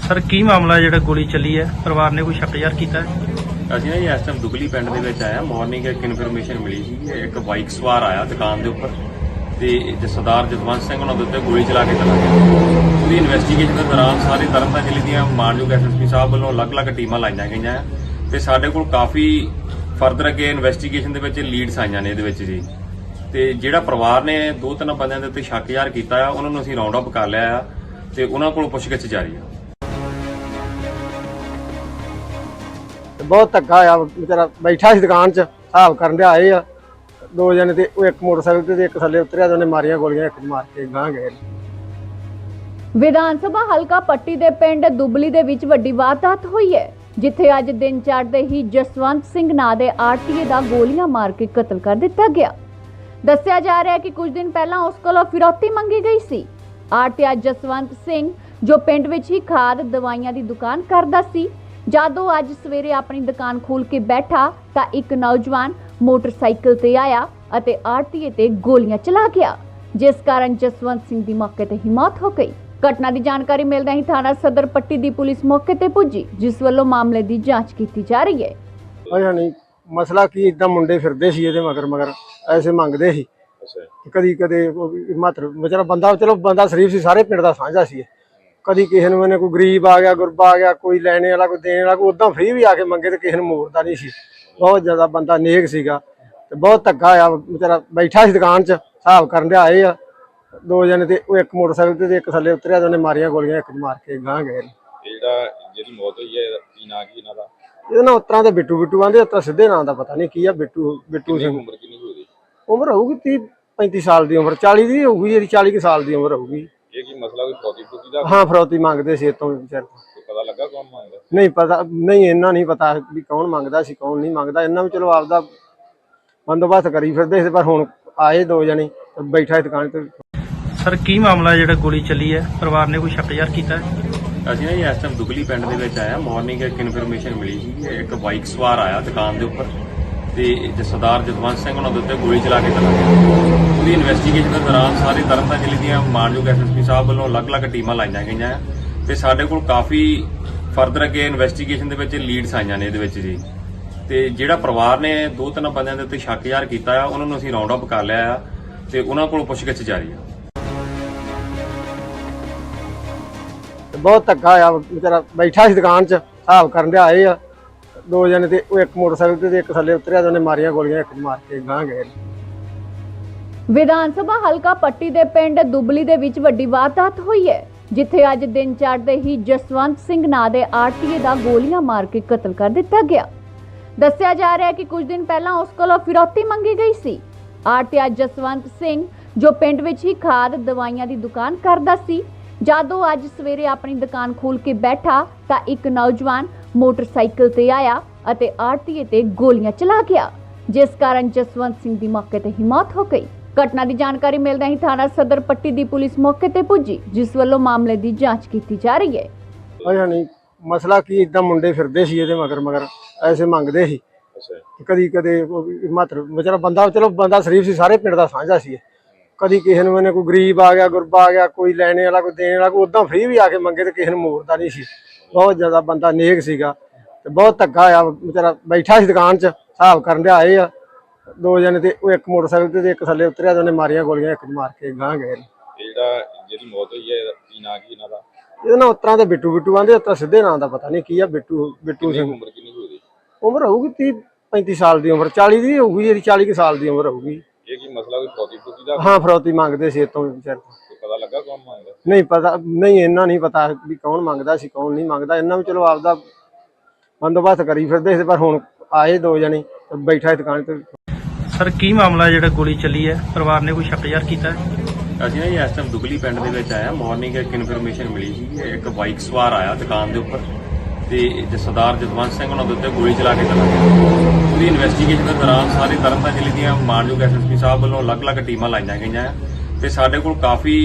Speaker 4: ਸਰ ਕੀ ਮਾਮਲਾ ਜਿਹੜਾ ਗੋਲੀ ਚੱਲੀ ਹੈ? ਪਰਿਵਾਰ ਨੇ ਕੋਈ ਸ਼ੱਕ ਕੀਤਾ ਹੈ?
Speaker 5: ਅਸੀਂ ਨਾ ਜੀ ਇਸ ਟਾਈਮ ਦੁਗਲੀ ਪਿੰਡ ਦੇ ਵਿੱਚ ਆਇਆ ਮਾਰਨਿੰਗ ਇੱਕ ਇਨਫੋਰਮੇਸ਼ਨ ਮਿਲੀ ਸੀ ਕਿ ਇੱਕ ਬਾਈਕ ਸਵਾਰ ਆਇਆ ਦੁਕਾਨ ਦੇ ਉੱਪਰ। ਤੇ ਜ- ਸਰਦਾਰ ਜਸਵੰਤ ਸਿੰਘ ਉਹਨਾਂ ਦੇ ਉੱਤੇ ਗੋਲੀ ਚਲਾ ਕੇ ਚਲਾ ਗਿਆ। ਉਹਦੀ ਇਨਵੈਸਟੀਗੇਸ਼ਨ ਦੇ ਦੌਰਾਨ ਸਾਰੇ ਤਰਨਤਾਰਨ ਜ਼ਿਲ੍ਹੇ ਦੀਆਂ ਮਾਨਯੋਗ ਐਸਐਸਪੀ ਸਾਹਿਬ ਵੱਲੋਂ ਅਲੱਗ-ਅਲੱਗ ਟੀਮਾਂ ਲਾਈਆਂ ਗਈਆਂ। ਤੇ ਸਾਡੇ ਕੋਲ ਕਾਫੀ ਫਰਦਰ ਅੱਗੇ ਇਨਵੈਸਟੀਗੇਸ਼ਨ ਦੇ ਵਿੱਚ ਲੀਡਸ ਆਈਆਂ ਨੇ ਇਹਦੇ ਵਿੱਚ ਜੀ। ਤੇ ਜਿਹੜਾ ਪਰਿਵਾਰ ਨੇ ਦੋ ਤਿੰਨ ਬੰਦਿਆਂ ਦੇ ਉੱਤੇ ਸ਼ੱਕ ਜ਼ਾਹਰ ਕੀਤਾ ਆ ਉਹਨਾਂ ਨੂੰ ਅਸੀਂ ਰਾਉਂਡ ਅਪ ਕਰ ਲਿਆ ਆ ਤੇ ਉਹਨਾਂ ਕੋਲ ਪੁੱਛਗਿੱਛ ਜਾਰੀ ਆ।
Speaker 1: ਬਹੁਤ ਧੱਕਾ ਆ ਵਿਚਾਰਾ ਬੈਠਾ ਸੀ ਦੁਕਾਨ 'ਚ ਹਿਸਾਬ ਕਰਨ ਦੇ ਆਏ ਆ। ਦੋ ਜਣੇ ਤੇ ਉਹ ਇੱਕ ਮੋਟਰਸਾਈਕਲ ਤੇ ਇੱਕ ਥੱਲੇ ਉਤਰਿਆ ਤੇ ਉਹਨੇ ਮਾਰੀਆਂ ਗੋਲੀਆਂ ਇੱਕ ਨੂੰ ਮਾਰ ਕੇ ਗਾਂ ਗਏ
Speaker 2: ਵਿਧਾਨ ਸਭਾ ਹਲਕਾ ਪੱਟੀ ਦੇ ਪਿੰਡ ਦੁਬਲੀ ਦੇ ਵਿੱਚ ਵੱਡੀ ਵਾਰਦਾਤ ਹੋਈ ਹੈ। ਜਿੱਥੇ ਅੱਜ ਦਿਨ ਚੜ੍ਹਦੇ ਹੀ ਜਸਵੰਤ ਸਿੰਘ ਨਾਂ ਦੇ ਆਰਟੀਏ ਦਾ ਗੋਲੀਆਂ ਮਾਰ ਕੇ ਕਤਲ ਕਰ ਦਿੱਤਾ ਗਿਆ। ਦੱਸਿਆ ਜਾ ਰਿਹਾ ਹੈ ਕਿ ਕੁਝ ਦਿਨ ਪਹਿਲਾਂ ਉਸ ਕੋਲੋਂ ਫਿਰੌਤੀ ਮੰਗੀ ਗਈ ਸੀ। ਆਰਟੀਆ ਜਸਵੰਤ ਸਿੰਘ, ਜੋ ਪਿੰਡ ਵਿੱਚ ਹੀ ਖਾਦ, ਦਵਾਈਆਂ ਦੀ ਦੁਕਾਨ ਕਰਦਾ ਸੀ, ਜਦੋਂ ਅੱਜ ਸਵੇਰੇ ਆਪਣੀ ਦੁਕਾਨ ਖੋਲ ਕੇ ਬੈਠਾ ਤਾਂ ਇੱਕ ਨੌਜਵਾਨ ਮੋਟਰਸਾਈਕਲ ਤੇ ਆਇਆ ਅਤੇ ਆਰਟੀਏ ਤੇ ਗੋਲੀਆਂ ਚਲਾ ਗਿਆ, ਜਿਸ ਕਾਰਨ ਜਸਵੰਤ ਸਿੰਘ ਦੀ ਮੌਕੇ ਤੇ ਹੀ ਮੌਤ ਹੋ ਗਈ। ਘਟਨਾ ਦੀ ਜਾਣਕਾਰੀ ਮਿਲਦਿਆਂ ਹੀ ਥਾਣਾ ਸਦਰ ਪੱਟੀ ਦੀ ਪੁਲਿਸ ਮੌਕੇ ਤੇ ਪੁੱਜੀ ਜਿਸ ਵੱਲੋਂ ਮਾਮਲੇ ਦੀ ਜਾਂਚ ਕੀਤੀ ਜਾ ਰਹੀ ਹੈ।
Speaker 1: ਅਜਾ ਨਹੀਂ ਮਸਲਾ ਕੀ ਇਦਾਂ ਮੁੰਡੇ ਫਿਰਦੇ ਸੀ ਇਹਦੇ ਮਗਰ ਮਗਰ ਐਸੇ ਮੰਗਦੇ ਸੀ।
Speaker 3: ਅੱਛਾ।
Speaker 1: ਕਦੀ ਕਦੇ ਮਾਤਰ ਵਿਚਾਰਾ ਬੰਦਾ ਚਲੋ ਬੰਦਾ ਸ਼ਰੀਫ ਸੀ ਸਾਰੇ ਪਿੰਡ ਦਾ ਸਾਂਝਾ ਸੀ। ਕਦੀ ਕਿਸੇ ਨੂੰ ਇਹਨੇ ਕੋਈ ਗਰੀਬ ਆ ਗਿਆ ਗੁਰਬਾ ਆ ਗਿਆ ਕੋਈ ਲੈਣੇ ਵਾਲਾ ਕੋਈ ਦੇਣ ਵਾਲਾ ਕੋਈ ਉਦਾਂ ਫ੍ਰੀ ਵੀ ਆ ਕੇ ਮੰਗੇ ਤੇ ਕਿਸੇ ਨੂੰ ਮੋੜਦਾ ਨਹੀਂ ਸੀ। ਬਹੁਤ ਜ਼ਿਆਦਾ ਬੰਦਾ ਨੇਕ ਸੀਗਾ ਤੇ ਬਹੁਤ ਧੱਕਾ ਆ ਵਿਚਾਰਾ ਬੈਠਾ ਸੀ ਦੁਕਾਨ 'ਚ ਹਿਸਾਬ ਕਰਨ ਦੇ ਆਏ ਆ। ਦੋ ਜਣੇ ਤੇ ਉਹ ਇੱਕ ਮੋਟਰਸਾਈਕਲ ਤੇ ਇੱਕ ਥੱਲੇ ਉਤਰਿਆ ਤੇ ਉਹਨੇ ਮਾਰੀਆਂ ਗੋਲੀਆਂ ਇੱਕ ਨੂੰ ਮਾਰ ਕੇ ਗਾਂ ਗਏ
Speaker 3: ਜਿਹੜਾ ਜਿਹਦੀ ਮੌਤ ਹੋਈ ਹੈ ਕੀ ਨਾਂ ਕੀ ਇਹਨਾਂ ਦਾ?
Speaker 1: ਇਹਦੇ ਨਾਲ ਉਤਰਾਂ ਤੇ ਬਿੱਟੂ ਬਿੱਟੂ ਆਂਦੇ ਉਤਰਾ ਸਿੱਧੇ ਨਾਂ ਦਾ ਪਤਾ ਨਹੀਂ ਕੀ ਆ ਬਿੱਟੂ ਬਿੱਟੂ ਸਿੰਘ।
Speaker 3: ਉਮਰ ਕਿੰਨੀ ਹੋਈ
Speaker 1: ਉਮਰ ਹੋਊਗੀ 30 35 ਸਾਲ ਦੀ ਉਮਰ 40 ਦੀ ਹੋਊਗੀ ਇਹਦੀ 40 ਕੁ ਸਾਲ ਦੀ ਉਮਰ ਹੋਊਗੀ।
Speaker 3: ਇਹ ਕੀ ਮਸਲਾ ਕੋਈ ਫੌਜੀ ਫੂਜੀ ਦਾ?
Speaker 1: ਹਾਂ ਫਰੌਤੀ ਮੰਗਦੇ ਸੀ ਇਤੋਂ ਵਿਚਾਰ
Speaker 3: ਕੋਈ ਪਤਾ ਲੱਗਾ ਕੌਣ ਮੰਗਦਾ?
Speaker 1: ਨਹੀਂ ਪਤਾ ਨਹੀਂ ਇੰਨਾ ਨਹੀਂ ਪਤਾ ਵੀ ਕੌਣ ਮੰਗਦਾ ਸੀ ਕੌਣ ਨਹੀਂ ਮੰਗਦਾ। ਇਹਨਾਂ ਵੀ ਚਲੋ ਆਪਦਾ ਬੰਦੋਬਸਤ ਕਰੀ ਫਿਰਦੇ ਸੀ ਪਰ ਹੁਣ ਆਏ ਦੋ ਜਣੇ ਬੈਠਾ ਸੀ ਦੁਕਾਨ ਤੇ।
Speaker 4: ਸਰ, ਕੀ ਮਾਮਲਾ ਜਿਹੜਾ ਗੋਲੀ ਚੱਲੀ ਹੈ? ਪਰਿਵਾਰ ਨੇ ਕੋਈ ਸ਼ੱਕ ਜ਼ਾਹਰ ਕੀਤਾ ਹੈ?
Speaker 5: ਅਸੀਂ ਨਾ ਜੀ ਇਸ ਟਾਈਮ ਦੁਗਲੀ ਪਿੰਡ ਦੇ ਵਿੱਚ ਆਇਆ ਮਾਰਨਿੰਗ ਇੱਕ ਇਨਫੋਰਮੇਸ਼ਨ ਮਿਲੀ ਸੀ ਕਿ ਇੱਕ ਬਾਈਕ ਸਵਾਰ ਆਇਆ ਦੁਕਾਨ ਦੇ ਉੱਪਰ ਤੇ ਜ- ਸਰਦਾਰ ਜਸਵੰਤ ਸਿੰਘ ਉਹਨਾਂ ਦੇ ਉੱਤੇ ਗੋਲੀ ਚਲਾ ਕੇ ਚਲਾ ਗਿਆ। ਉਹਦੀ ਇਨਵੈਸਟੀਗੇਸ਼ਨ ਦੇ ਦੌਰਾਨ ਸਾਰੇ ਤਰਨਤਾਰਨ ਜ਼ਿਲ੍ਹੇ ਦੀਆਂ ਮਾਨਯੋਗ ਐਸਐਸਪੀ ਸਾਹਿਬ ਵੱਲੋਂ ਅਲੱਗ-ਅਲੱਗ ਟੀਮਾਂ ਲਾਈਆਂ ਗਈਆਂ ਆ ਤੇ ਸਾਡੇ ਕੋਲ ਕਾਫੀ ਫਰਦਰ ਅੱਗੇ ਇਨਵੈਸਟੀਗੇਸ਼ਨ ਦੇ ਵਿੱਚ ਲੀਡਸ ਆਈਆਂ ਨੇ ਇਹਦੇ ਵਿੱਚ ਜੀ। ਤੇ ਜਿਹੜਾ ਪਰਿਵਾਰ ਨੇ ਦੋ ਤਿੰਨ ਬੰਦਿਆਂ ਦੇ ਉੱਤੇ ਸ਼ੱਕ ਜ਼ਾਹਰ ਕੀਤਾ ਆ ਉਹਨਾਂ ਨੂੰ ਅਸੀਂ ਰਾਉਂਡ ਅਪ ਕਰ ਲਿਆ ਆ ਤੇ ਉਹਨਾਂ ਕੋਲ ਪੁੱਛਗਿੱਛ ਜਾਰੀ ਆ
Speaker 1: ਬਹੁਤ ਧੱਕਾ ਆ ਵਿਚਾਰਾ ਬੈਠਾ ਸੀ ਦੁਕਾਨ 'ਚ, ਹਿਸਾਬ ਕਰਨ ਦੇ ਆਏ ਆ। ਦੋ ਜਣੇ ਤੇ ਉਹ ਇੱਕ ਮੋਟਰਸਾਈਕਲ ਤੇ ਇੱਕ ਥੱਲੇ ਉਤਰਿਆ ਤੇ ਉਹਨੇ ਮਾਰੀਆਂ ਗੋਲੀਆਂ, ਇੱਕ ਮਾਰ ਕੇ ਗਾਂ ਗਏ।
Speaker 2: ਵਿਧਾਨ ਸਭਾ ਹਲਕਾ ਪੱਟੀ ਦੇ ਪਿੰਡ ਦੁਬਲੀ ਦੇ ਵਿੱਚ ਵੱਡੀ ਵਾਰਦਾਤ ਹੋਈ ਹੈ, ਜਿੱਥੇ ਅੱਜ ਦਿਨ ਚੜ੍ਹਦੇ ਹੀ ਜਸਵੰਤ ਸਿੰਘ ਨਾਂ ਦੇ ਆਰਟੀਏ ਦਾ ਗੋਲੀਆਂ ਮਾਰ ਕੇ ਕਤਲ ਕਰ ਦਿੱਤਾ ਗਿਆ। ਦੱਸਿਆ ਜਾ ਰਿਹਾ ਹੈ ਕਿ ਕੁਝ ਦਿਨ ਪਹਿਲਾਂ ਉਸ ਕੋਲੋਂ ਫਿਰੌਤੀ ਮੰਗੀ ਗਈ ਸੀ। ਆਰਟੀਆ ਜਸਵੰਤ ਸਿੰਘ, ਜੋ ਪਿੰਡ ਵਿੱਚ ਹੀ ਖਾਦ ਦਵਾਈਆਂ ਦੀ ਦੁਕਾਨ ਕਰਦਾ ਸੀ ਜਦੋਂ ਅੱਜ ਸਵੇਰੇ ਆਪਣੀ ਦੁਕਾਨ ਖੋਲ ਕੇ ਬੈਠਾ ਤਾਂ ਇੱਕ ਨੌਜਵਾਨ ਮੋਟਰਸਾਈਕਲ ਤੇ ਆਇਆ ਅਤੇ ਆਰਟੀਏ ਤੇ ਗੋਲੀਆਂ ਚਲਾ ਗਿਆ ਜਿਸ ਕਾਰਨ ਜਸਵੰਤ ਸਿੰਘ ਦੀ ਮੌਕੇ ਤੇ ਹੀ ਮੌਤ ਹੋ ਗਈ। ਘਟਨਾ ਦੀ ਜਾਣਕਾਰੀ ਮਿਲਦਿਆਂ ਹੀ ਥਾਣਾ ਸਦਰ ਪੱਟੀ ਦੀ ਪੁਲਿਸ ਮੌਕੇ ਤੇ ਪੁੱਜੀ ਜਿਸ ਵੱਲੋਂ ਮਾਮਲੇ ਦੀ ਜਾਂਚ ਕੀਤੀ ਜਾ ਰਹੀ ਹੈ।
Speaker 1: ਅਜਾ ਨਹੀਂ ਮਸਲਾ ਕੀ ਇਦਾਂ ਮੁੰਡੇ ਫਿਰਦੇ ਸੀ ਇਹਦੇ ਮਗਰ ਮਗਰ ਐਸੇ ਮੰਗਦੇ ਸੀ।
Speaker 3: ਅੱਛਾ।
Speaker 1: ਕਦੀ ਕਦੇ ਮਾਤਰ ਵਿਚਾਰਾ ਬੰਦਾ ਚਲੋ ਬੰਦਾ ਸ਼ਰੀਫ ਸੀ ਸਾਰੇ ਪਿੰਡ ਦਾ ਸਾਂਝਾ ਸੀ ਇਹ। ਕਦੀ ਕਿਸੇ ਨੂੰ ਇਹਨੇ ਕੋਈ ਗਰੀਬ ਆ ਗਿਆ ਗੁਰਬਾ ਆ ਗਿਆ ਕੋਈ ਲੈਣੇ ਵਾਲਾ ਕੋਈ ਦੇਣ ਵਾਲਾ ਕੋਈ ਉਦਾਂ ਫ੍ਰੀ ਵੀ ਆ ਕੇ ਮੰਗੇ ਤੇ ਕਿਸੇ ਨੂੰ ਮੋੜਦਾ ਨਹੀਂ ਸੀ। ਬਹੁਤ ਜ਼ਿਆਦਾ ਬੰਦਾ ਨੇਕ ਸੀਗਾ ਤੇ ਬਹੁਤ ਧੱਕਾ ਆ ਵਿਚਾਰਾ ਬੈਠਾ ਸੀ ਦੁਕਾਨ 'ਚ ਹਿਸਾਬ ਕਰਨ ਦੇ ਆਏ ਆ। ਦੋ ਜਣੇ ਤੇ ਉਹ ਇੱਕ ਮੋਟਰਸਾਈਕਲ ਤੇ ਇੱਕ ਥੱਲੇ ਉਤਰਿਆ ਤੇ ਉਹਨੇ ਮਾਰੀਆਂ ਗੋਲੀਆਂ ਇੱਕ ਨੂੰ ਮਾਰ ਕੇ ਗਾਂ ਗਏ ਨੇ।
Speaker 3: ਜਿਹੜਾ ਜਿਹਦੀ ਮੌਤ ਹੋਈ ਹੈ ਇਹਦਾ ਕੀ ਨਾਂ ਕੀ ਇਹਨਾਂ ਦਾ?
Speaker 1: ਇਹਦੇ ਨਾਲ ਉਤਰਾਂ ਤੇ ਬਿੱਟੂ ਬਿੱਟੂ ਆਂਦੇ ਉਤਰਾਂ ਸਿੱਧੇ ਨਾਂ ਦਾ ਪਤਾ ਨਹੀਂ ਕੀ ਆ ਬਿੱਟੂ ਬਿੱਟੂ ਸਿੰਘ।
Speaker 3: ਉਮਰ ਕਿੰਨੀ ਹੋਈ
Speaker 1: ਉਮਰ ਹੋਊਗੀ 30 35 ਸਾਲ ਦੀ ਉਮਰ 40 ਦੀ ਹੋਊਗੀ ਇਹਦੀ 40 ਕੁ ਸਾਲ ਦੀ ਉਮਰ ਹੋਊਗੀ
Speaker 3: ਇਹ ਕੀ ਮਸਲਾ ਕੋਈ ਫੌਜੀ ਫੂਜੀ ਦਾ
Speaker 1: ਹਾਂ ਫਰੌਤੀ ਮੰਗਦੇ ਸੀ ਇਤੋਂ ਵਿਚਾਰ
Speaker 3: ਪਤਾ ਲੱਗਾ ਕੌਣ ਮੰਗਦਾ?
Speaker 1: ਨਹੀਂ ਪਤਾ ਨਹੀਂ ਇੰਨਾ ਨਹੀਂ ਪਤਾ ਵੀ ਕੌਣ ਮੰਗਦਾ ਸੀ ਕੌਣ ਨਹੀਂ ਮੰਗਦਾ। ਇਹਨਾਂ ਵੀ ਚਲੋ ਆਪਦਾ ਬੰਦੋਬਸਤ ਕਰੀ ਫਿਰਦੇ ਸੀ ਪਰ ਹੁਣ ਆਏ ਦੋ ਜਣੇ ਬੈਠਾ ਸੀ ਦੁਕਾਨ ਤੇ।
Speaker 4: ਸਰ ਕੀ ਮਾਮਲਾ ਜਿਹੜਾ ਗੋਲੀ ਚੱਲੀ ਹੈ? ਪਰਿਵਾਰ ਨੇ ਕੋਈ ਸ਼ੱਕ ਜ਼ਾਹਰ ਕੀਤਾ ਹੈ?
Speaker 5: ਅਸੀਂ ਨਾ ਜੀ ਇਸ ਟਾਈਮ ਦੁਗਲੀ ਪਿੰਡ ਦੇ ਵਿੱਚ ਆਇਆ ਮਾਰਨਿੰਗ ਇੱਕ ਇਨਫੋਰਮੇਸ਼ਨ ਮਿਲੀ ਸੀ ਇੱਕ ਬਾਈਕ ਸਵਾਰ ਆਇਆ ਦੁਕਾਨ ਦੇ ਉੱਪਰ। ਤੇ ਸਰਦਾਰ ਜਸਵੰਤ ਸਿੰਘ ਉਹਨਾਂ ਦੇ ਉੱਤੇ ਗੋਲੀ ਚਲਾ ਕੇ ਚਲਾ ਗਿਆ ਉਹਦੀ ਇਨਵੈਸਟੀਗੇਸ਼ਨ ਦੇ ਦੌਰਾਨ ਸਾਰੇ ਤਰਨਤਾਰਨ ਜ਼ਿਲ੍ਹੇ ਦੀਆਂ ਮਾਨਯੋਗ ਐਸਐਸਪੀ ਸਾਹਿਬ ਵੱਲੋਂ ਅਲੱਗ-ਅਲੱਗ ਟੀਮਾਂ ਲਾਈਆਂ ਗਈਆਂ ਤੇ ਸਾਡੇ ਕੋਲ ਕਾਫੀ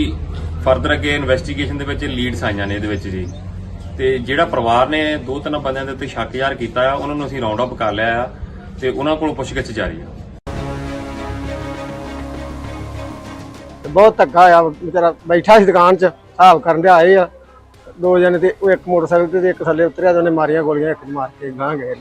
Speaker 5: ਫਰਦਰ ਅੱਗੇ ਇਨਵੈਸਟੀਗੇਸ਼ਨ ਦੇ ਵਿੱਚ ਲੀਡਸ ਆਈਆਂ ਨੇ ਇਹਦੇ ਵਿੱਚ ਜੀ। ਤੇ ਜਿਹੜਾ ਪਰਿਵਾਰ ਨੇ ਦੋ ਤਿੰਨ ਬੰਦਿਆਂ ਦੇ ਉੱਤੇ ਸ਼ੱਕ ਜ਼ਾਹਰ ਕੀਤਾ ਆ, ਉਹਨਾਂ ਨੂੰ ਅਸੀਂ ਰਾਉਂਡ ਅਪ ਕਰ ਲਿਆ ਆ ਤੇ ਉਹਨਾਂ ਕੋਲ ਪੁੱਛਗਿੱਛ ਜਾਰੀ ਆ।
Speaker 1: ਬਹੁਤ ਧੱਕਾ ਆ, ਵਿਚਾਰਾ ਬੈਠਾ ਸੀ ਦੁਕਾਨ 'ਚ, ਹਿਸਾਬ ਕਰਨ ਦੇ ਆਏ ਆ। ਦੋ ਜਣੇ ਤੇ ਉਹ ਇੱਕ ਮੋਟਰਸਾਈਕਲ ਤੇ ਇੱਕ ਥੱਲੇ ਉਤਰਿਆ ਤੇ ਉਹਨੇ ਮਾਰੀਆਂ ਗੋਲੀਆਂ ਇੱਕ ਨੂੰ ਮਾਰ ਕੇ ਗਾਂ ਗਏ।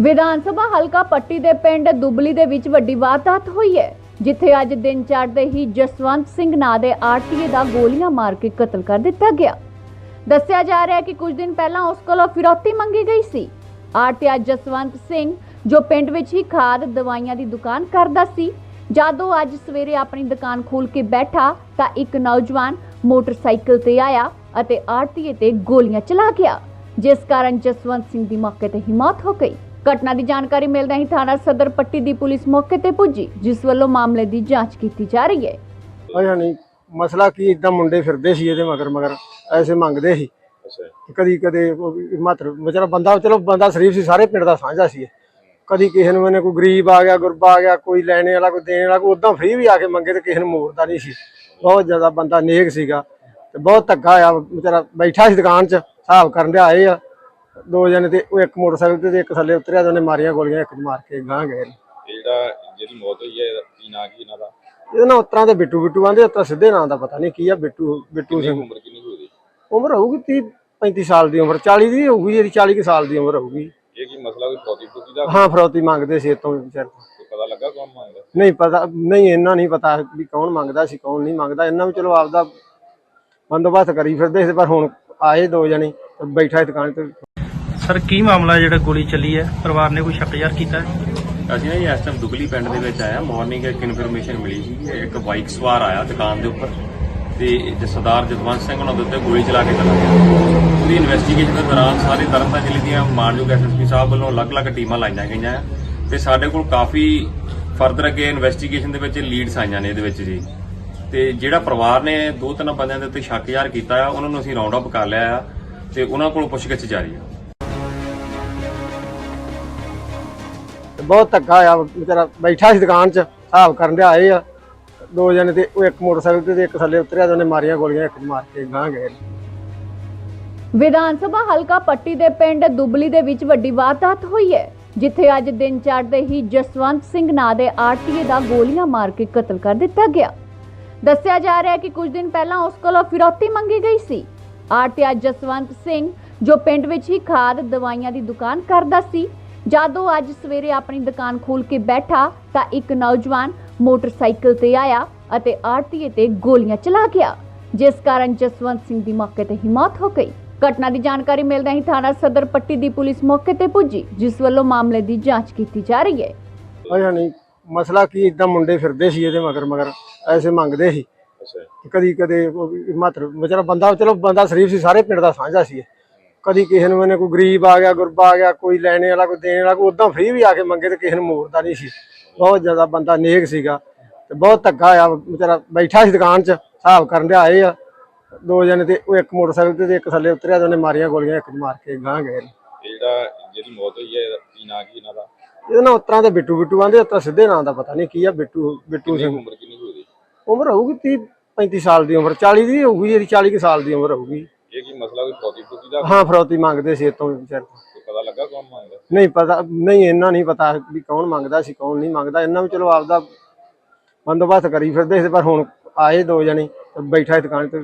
Speaker 2: ਵਿਧਾਨ ਸਭਾ ਹਲਕਾ ਪੱਟੀ ਦੇ ਪਿੰਡ ਦੁਬਲੀ ਦੇ ਵਿੱਚ ਵੱਡੀ ਵਾਰਦਾਤ ਹੋਈ ਹੈ, ਜਿੱਥੇ ਅੱਜ ਦਿਨ ਚੜ੍ਹਦੇ ਹੀ ਜਸਵੰਤ ਸਿੰਘ ਨਾਂ ਦੇ ਆਰਟੀਏ ਦਾ ਗੋਲੀਆਂ ਮਾਰ ਕੇ ਕਤਲ ਕਰ ਦਿੱਤਾ ਗਿਆ। ਦੱਸਿਆ ਜਾ ਰਿਹਾ ਹੈ ਕਿ ਕੁਝ ਦਿਨ ਪਹਿਲਾਂ ਉਸ ਕੋਲੋਂ ਫਿਰੌਤੀ ਮੰਗੀ ਗਈ ਸੀ। ਆਰਟੀਆ ਜਸਵੰਤ ਸਿੰਘ, ਜੋ ਪਿੰਡ ਵਿੱਚ ਹੀ ਖਾਦ, ਦਵਾਈਆਂ ਦੀ ਦੁਕਾਨ ਕਰਦਾ ਸੀ, ਜਦੋਂ ਅੱਜ ਸਵੇਰੇ ਆਪਣੀ ਦੁਕਾਨ ਖੋਲ ਕੇ ਬੈਠਾ ਤਾਂ ਇੱਕ ਨੌਜਵਾਨ ਮੋਟਰਸਾਈਕਲ ਤੇ ਆਇਆ ਅਤੇ ਆਰਟੀਏ ਤੇ ਗੋਲੀਆਂ ਚਲਾ ਗਿਆ ਜਿਸ ਕਾਰਨ ਜਸਵੰਤ ਸਿੰਘ ਦੀ ਮੌਕੇ ਤੇ ਹੀ ਮੌਤ ਹੋ ਗਈ। ਘਟਨਾ ਦੀ ਜਾਣਕਾਰੀ ਮਿਲਦਿਆਂ ਹੀ ਥਾਣਾ ਸਦਰ ਪੱਟੀ ਦੀ ਪੁਲਿਸ ਮੌਕੇ ਤੇ ਪੁੱਜੀ ਜਿਸ ਵੱਲੋਂ ਮਾਮਲੇ ਦੀ ਜਾਂਚ ਕੀਤੀ ਜਾ ਰਹੀ ਹੈ।
Speaker 1: ਅਜਾ ਨਹੀਂ ਮਸਲਾ ਕੀ ਇਦਾਂ ਮੁੰਡੇ ਫਿਰਦੇ ਸੀ ਇਹਦੇ ਮਗਰ ਮਗਰ ਐਸੇ ਮੰਗਦੇ ਸੀ।
Speaker 3: ਅੱਛਾ।
Speaker 1: ਕਦੀ ਕਦੇ ਮਾਤਰ ਵਿਚਾਰਾ ਬੰਦਾ ਚਲੋ ਬੰਦਾ ਸ਼ਰੀਫ ਸੀ ਸਾਰੇ ਪਿੰਡ ਦਾ ਸਾਂਝਾ ਸੀ। ਕਦੀ ਕਿਸੇ ਨੂੰ ਇਹਨੇ ਕੋਈ ਗਰੀਬ ਆ ਗਿਆ ਗੁਰਬਾ ਆ ਗਿਆ ਕੋਈ ਲੈਣੇ ਵਾਲਾ ਕੋਈ ਦੇਣ ਵਾਲਾ ਕੋਈ ਉਦਾਂ ਫ੍ਰੀ ਵੀ ਆ ਕੇ ਮੰਗੇ ਤੇ ਕਿਸੇ ਨੂੰ ਮੋੜਦਾ ਨਹੀਂ ਸੀ। ਬਹੁਤ ਜ਼ਿਆਦਾ ਬੰਦਾ ਨੇਕ ਸੀਗਾ ਤੇ ਬਹੁਤ ਧੱਕਾ ਆ ਵਿਚਾਰਾ ਬੈਠਾ ਸੀ ਦੁਕਾਨ 'ਚ ਹਿਸਾਬ ਕਰਨ ਦੇ ਆਏ ਆ। ਦੋ ਜਣੇ ਤੇ ਉਹ ਇੱਕ ਮੋਟਰਸਾਈਕਲ ਤੇ ਤੇ ਇੱਕ ਥੱਲੇ ਉਤਰਿਆ ਤੇ ਉਹਨੇ ਮਾਰੀਆਂ ਗੋਲੀਆਂ ਇੱਕ ਮਾਰ ਕੇ ਗਾਂ ਗਏ ਨੇ।
Speaker 3: ਜਿਹੜਾ ਜਿਹਦੀ ਮੌਤ ਹੋਈ ਹੈ ਕੀ ਨਾਂ ਕੀ ਇਹਨਾਂ ਦਾ?
Speaker 1: ਇਹਦੇ ਨਾਲ ਉਤਰਾਂ ਤੇ ਬਿੱਟੂ ਬਿੱਟੂ ਆਂਦੇ ਉਤਰਾਂ ਸਿੱਧੇ ਨਾਂ ਦਾ ਪਤਾ ਨਹੀਂ ਕੀ ਆ ਬਿੱਟੂ ਬਿੱਟੂ ਸਿੰਘ।
Speaker 3: ਉਮਰ ਕਿੰਨੀ ਕੁ ਹੋਈ
Speaker 1: ਉਮਰ ਹੋਊਗੀ 30 35 ਸਾਲ ਦੀ ਉਮਰ 40 ਦੀ ਹੋਊਗੀ ਇਹਦੀ 40 ਕੁ ਸਾਲ ਦੀ ਉਮਰ ਹੋਊਗੀ।
Speaker 3: ਇਹ ਕੀ ਮਸਲਾ ਕੋਈ ਫੌਜੀ ਫੂਜੀ ਦਾ?
Speaker 1: ਹਾਂ ਫਰੌਤੀ ਮੰਗਦੇ ਸੀ ਇਤੋਂ ਵਿਚਾਰ
Speaker 3: ਕੋਈ ਪਤਾ ਲੱਗਾ ਕੌਣ ਮੰਗਦਾ?
Speaker 1: ਨਹੀਂ ਪਤਾ ਨਹੀਂ ਇੰਨਾ ਨਹੀਂ ਪਤਾ ਵੀ ਕੌਣ ਮੰਗਦਾ ਸੀ ਕੌਣ ਨਹੀਂ ਮੰਗਦਾ। ਇਹਨਾਂ ਵੀ ਚਲੋ ਆਪਦਾ ਬੰਦੋਬਸਤ ਕਰੀ ਫਿਰਦੇ ਸੀ ਪਰ ਹੁਣ ਆਏ ਦੋ ਜਣੇ ਬੈਠਾ ਸੀ ਦੁਕਾਨ ਤੇ।
Speaker 4: ਸਰ ਕੀ ਮਾਮਲਾ ਜਿਹੜਾ ਗੋਲੀ ਚੱਲੀ ਹੈ? ਪਰਿਵਾਰ ਨੇ ਕੋਈ ਸ਼ੱਕ ਜ਼ਾਹਰ ਕੀਤਾ ਹੈ?
Speaker 5: ਅਸੀਂ ਨਾ ਜੀ ਇਸ ਟਾਈਮ ਦੁਗਲੀ ਪਿੰਡ ਦੇ ਵਿੱਚ ਆਇਆ ਮਾਰਨਿੰਗ ਇੱਕ ਇਨਫੋਰਮੇਸ਼ਨ ਮਿਲੀ ਸੀ ਇੱਕ ਬਾਈਕ ਸਵਾਰ ਆਇਆ ਦੁਕਾਨ ਦੇ ਉੱਪਰ ਤੇ ਸਰਦਾਰ ਜਸਵੰਤ ਸਿੰਘ ਉਹਨਾਂ ਦੇ ਉੱਤੇ ਗੋਲੀ ਚਲਾ ਕੇ ਚਲਾ ਗਿਆ। ਉਹਦੀ ਇਨਵੈਸਟੀਗੇਸ਼ਨ ਦੇ ਦੌਰਾਨ ਸਾਰੇ ਤਰਨਤਾਰਨ ਜ਼ਿਲ੍ਹੇ ਦੀਆਂ ਮਾਨਯੋਗ ਐਸਐਸਪੀ ਸਾਹਿਬ ਵੱਲੋਂ ਅਲੱਗ-ਅਲੱਗ ਟੀਮਾਂ ਲਾਈਆਂ ਗਈਆਂ। ਤੇ ਸਾਡੇ ਕੋਲ ਕਾਫੀ ਫਰਦਰ ਅੱਗੇ ਇਨਵੈਸਟੀਗੇਸ਼ਨ ਦੇ ਵਿੱਚ ਲੀਡਸ ਆਈਆਂ ਨੇ ਇਹਦੇ ਵਿੱਚ ਜੀ। ਤੇ ਜਿਹੜਾ ਪਰਿਵਾਰ ਨੇ ਦੋ ਤਿੰਨ ਬੰਦਿਆਂ ਦੇ ਉੱਤੇ ਸ਼ੱਕ ਜ਼ਾਹਰ ਕੀਤਾ ਆ ਉਹਨਾਂ ਨੂੰ ਅਸੀਂ ਰਾਉਂਡ ਅਪ ਕਰ ਲਿਆ ਆ ਤੇ ਉਹਨਾਂ ਕੋਲ ਪੁੱਛਗਿੱਛ ਜਾਰੀ ਆ।
Speaker 1: ਬਹੁਤ ਧੱਕਾ ਆ ਵਿਚਾਰਾ ਬੈਠਾ ਸੀ ਦੁਕਾਨ 'ਚ ਹਿਸਾਬ ਕਰਨ ਦੇ ਆਏ ਆ। ਦੋ ਜਣੇ ਤੇ ਉਹ ਇੱਕ ਮੋਟਰਸਾਈਕਲ ਤੇ ਇੱਕ ਥੱਲੇ ਉਤਰਿਆ ਤੇ ਉਹਨੇ ਮਾਰੀਆਂ ਗੋਲੀਆਂ ਇੱਕ ਨੂੰ ਮਾਰ ਕੇ ਗਾਂ ਗਏ।
Speaker 2: ਵਿਧਾਨ ਸਭਾ ਹਲਕਾ ਪੱਟੀ ਦੇ ਪਿੰਡ ਦੁਬਲੀ ਦੇ ਵਿੱਚ ਵੱਡੀ ਵਾਰਦਾਤ ਹੋਈ ਹੈ। ਜਿੱਥੇ ਅੱਜ ਦਿਨ ਚੜ੍ਹਦੇ ਹੀ ਜਸਵੰਤ ਸਿੰਘ ਨਾਂ ਦੇ ਆਰਟੀਏ ਦਾ ਗੋਲੀਆਂ ਮਾਰ ਕੇ ਕਤਲ ਕਰ ਦਿੱਤਾ ਗਿਆ। ਦੱਸਿਆ ਜਾ ਰਿਹਾ ਹੈ ਕਿ ਕੁਝ ਦਿਨ ਪਹਿਲਾਂ ਉਸ ਕੋਲੋਂ ਫਿਰੌਤੀ ਮੰਗੀ ਗਈ ਸੀ। ਆਰਟੀਆ ਜਸਵੰਤ ਸਿੰਘ, ਜੋ ਪਿੰਡ ਵਿੱਚ ਹੀ ਖਾਦ ਦਵਾਈਆਂ ਦੀ ਦੁਕਾਨ ਕਰਦਾ ਸੀ, ਜਦੋਂ ਅੱਜ ਸਵੇਰੇ ਆਪਣੀ ਦੁਕਾਨ ਖੋਲ ਕੇ ਬੈਠਾ, ਤਾਂ ਇੱਕ ਨੌਜਵਾਨ ਮੋਟਰਸਾਈਕਲ ਤੇ ਆਇਆ ਅਤੇ ਆਰਟੀਏ ਤੇ ਗੋਲੀਆਂ ਚਲਾ ਗਿਆ, ਜਿਸ ਕਾਰਨ ਜਸਵੰਤ ਸਿੰਘ ਦੀ ਮੌਕੇ ਤੇ ਹੀ ਮੌਤ ਹੋ ਗਈ। ਘਟਨਾ ਦੀ ਜਾਣਕਾਰੀ ਮਿਲਦਿਆਂ ਹੀ ਥਾਣਾ ਸਦਰ ਪੱਟੀ ਦੀ ਪੁਲਿਸ ਮੌਕੇ ਤੇ ਪੁੱਜੀ ਜਿਸ ਵੱਲੋਂ ਮਾਮਲੇ ਦੀ ਜਾਂਚ ਕੀਤੀ ਜਾ ਰਹੀ ਹੈ।
Speaker 1: ਅਜਾ ਨਹੀਂ ਮਸਲਾ ਕੀ ਇਦਾਂ ਮੁੰਡੇ ਫਿਰਦੇ ਸੀ ਇਹਦੇ ਮਗਰ ਮਗਰ ਐਸੇ ਮੰਗਦੇ ਸੀ।
Speaker 3: ਅੱਛਾ।
Speaker 1: ਕਦੀ ਕਦੇ ਮਾਤਰ ਵਿਚਾਰਾ ਬੰਦਾ ਚਲੋ ਬੰਦਾ ਸ਼ਰੀਫ ਸੀ ਸਾਰੇ ਪਿੰਡ ਦਾ ਸਾਂਝਾ ਸੀ ਇਹ। ਕਦੀ ਕਿਸੇ ਨੂੰ ਮੈਨੇ ਕੋਈ ਗਰੀਬ ਆ ਗਿਆ ਗੁਰਬਾ ਆ ਗਿਆ ਕੋਈ ਲੈਣੇ ਵਾਲਾ ਕੋਈ ਦੇਣ ਵਾਲਾ ਕੋਈ ਉਦਾਂ ਫ੍ਰੀ ਵੀ ਆ ਕੇ ਮੰਗੇ ਤੇ ਕਿਸੇ ਨੂੰ ਮੋੜਦਾ ਨਹੀਂ ਸੀ। ਬਹੁਤ ਜ਼ਿਆਦਾ ਬੰਦਾ ਨੇਕ ਸੀਗਾ ਤੇ ਬਹੁਤ ਧੱਕਾ ਆ ਵਿਚਾਰਾ ਬੈਠਾ ਸੀ ਦੁਕਾਨ 'ਚ ਹਿਸਾਬ ਕਰਨ ਦੇ ਆਏ ਆ। ਦੋ ਜਣੇ ਤੇ ਉਹ ਇੱਕ ਮੋਟਰਸਾਈਕਲ ਤੇ ਤੇ ਇੱਕ ਥੱਲੇ ਉਤਰਿਆ ਤੇ ਉਹਨੇ ਮਾਰੀਆਂ ਗੋਲੀਆਂ ਇੱਕ ਨੂੰ ਮਾਰ ਕੇ ਗਾਂ ਗਏ। ਨੇ।
Speaker 3: ਜਿਹੜਾ ਜਿਹਦੀ ਮੌਤ ਹੋਈ ਹੈ ਇਹਦਾ ਕੀ ਨਾਂ ਕੀ ਇਹਨਾਂ ਦਾ?
Speaker 1: ਇਹਦੇ ਨਾਲ ਉਤਰਾਂ ਦੇ ਬਿੱਟੂ ਬਿੱਟੂ ਆਂਦੇ ਉਤਰਾਂ ਸਿੱਧੇ ਨਾਂ ਦਾ ਪਤਾ ਨਹੀਂ ਕੀ ਆ ਬਿੱਟੂ ਬਿੱਟੂ
Speaker 3: ਕਿੰਨੀ
Speaker 1: ਸਿੰਘ।
Speaker 3: ਉਮਰ ਕਿੰਨੀ ਕੁ ਹੋਈ
Speaker 1: ਉਮਰ ਹੋਊਗੀ 30 35 ਸਾਲ ਦੀ ਉਮਰ 40 ਦੀ ਹੋਊਗੀ ਇਹਦੀ 40 ਕੁ ਸਾਲ ਦੀ ਉਮਰ ਹੋਊਗੀ।
Speaker 3: ਇਹ ਕੀ ਮਸਲਾ ਕੋਈ ਫੌਜੀ ਫੂਜੀ ਦਾ?
Speaker 1: ਹਾਂ ਫਰੌਤੀ ਮੰਗਦੇ ਸੀ ਇਤੋਂ ਵਿਚਾਰ
Speaker 3: ਕੋਈ ਪਤਾ ਲੱਗਾ ਕੌਣ ਮੰਗਦਾ?
Speaker 1: ਨਹੀਂ ਪਤਾ ਨਹੀਂ ਇਹਨਾਂ ਨਹੀਂ ਪਤਾ ਵੀ ਕੌਣ ਮੰਗਦਾ ਸੀ ਕੌਣ ਨਹੀਂ ਮੰਗਦਾ। ਇਹਨਾਂ ਵੀ ਚਲੋ ਆਪਦਾ ਬੰਦੋਬਸਤ ਕਰੀ ਫਿਰਦੇ ਸੀ ਪਰ ਹੁਣ ਆਏ ਦੋ ਜਣੇ ਤੇ ਬੈਠਾ ਸੀ ਦੁਕਾਨ ਤੇ।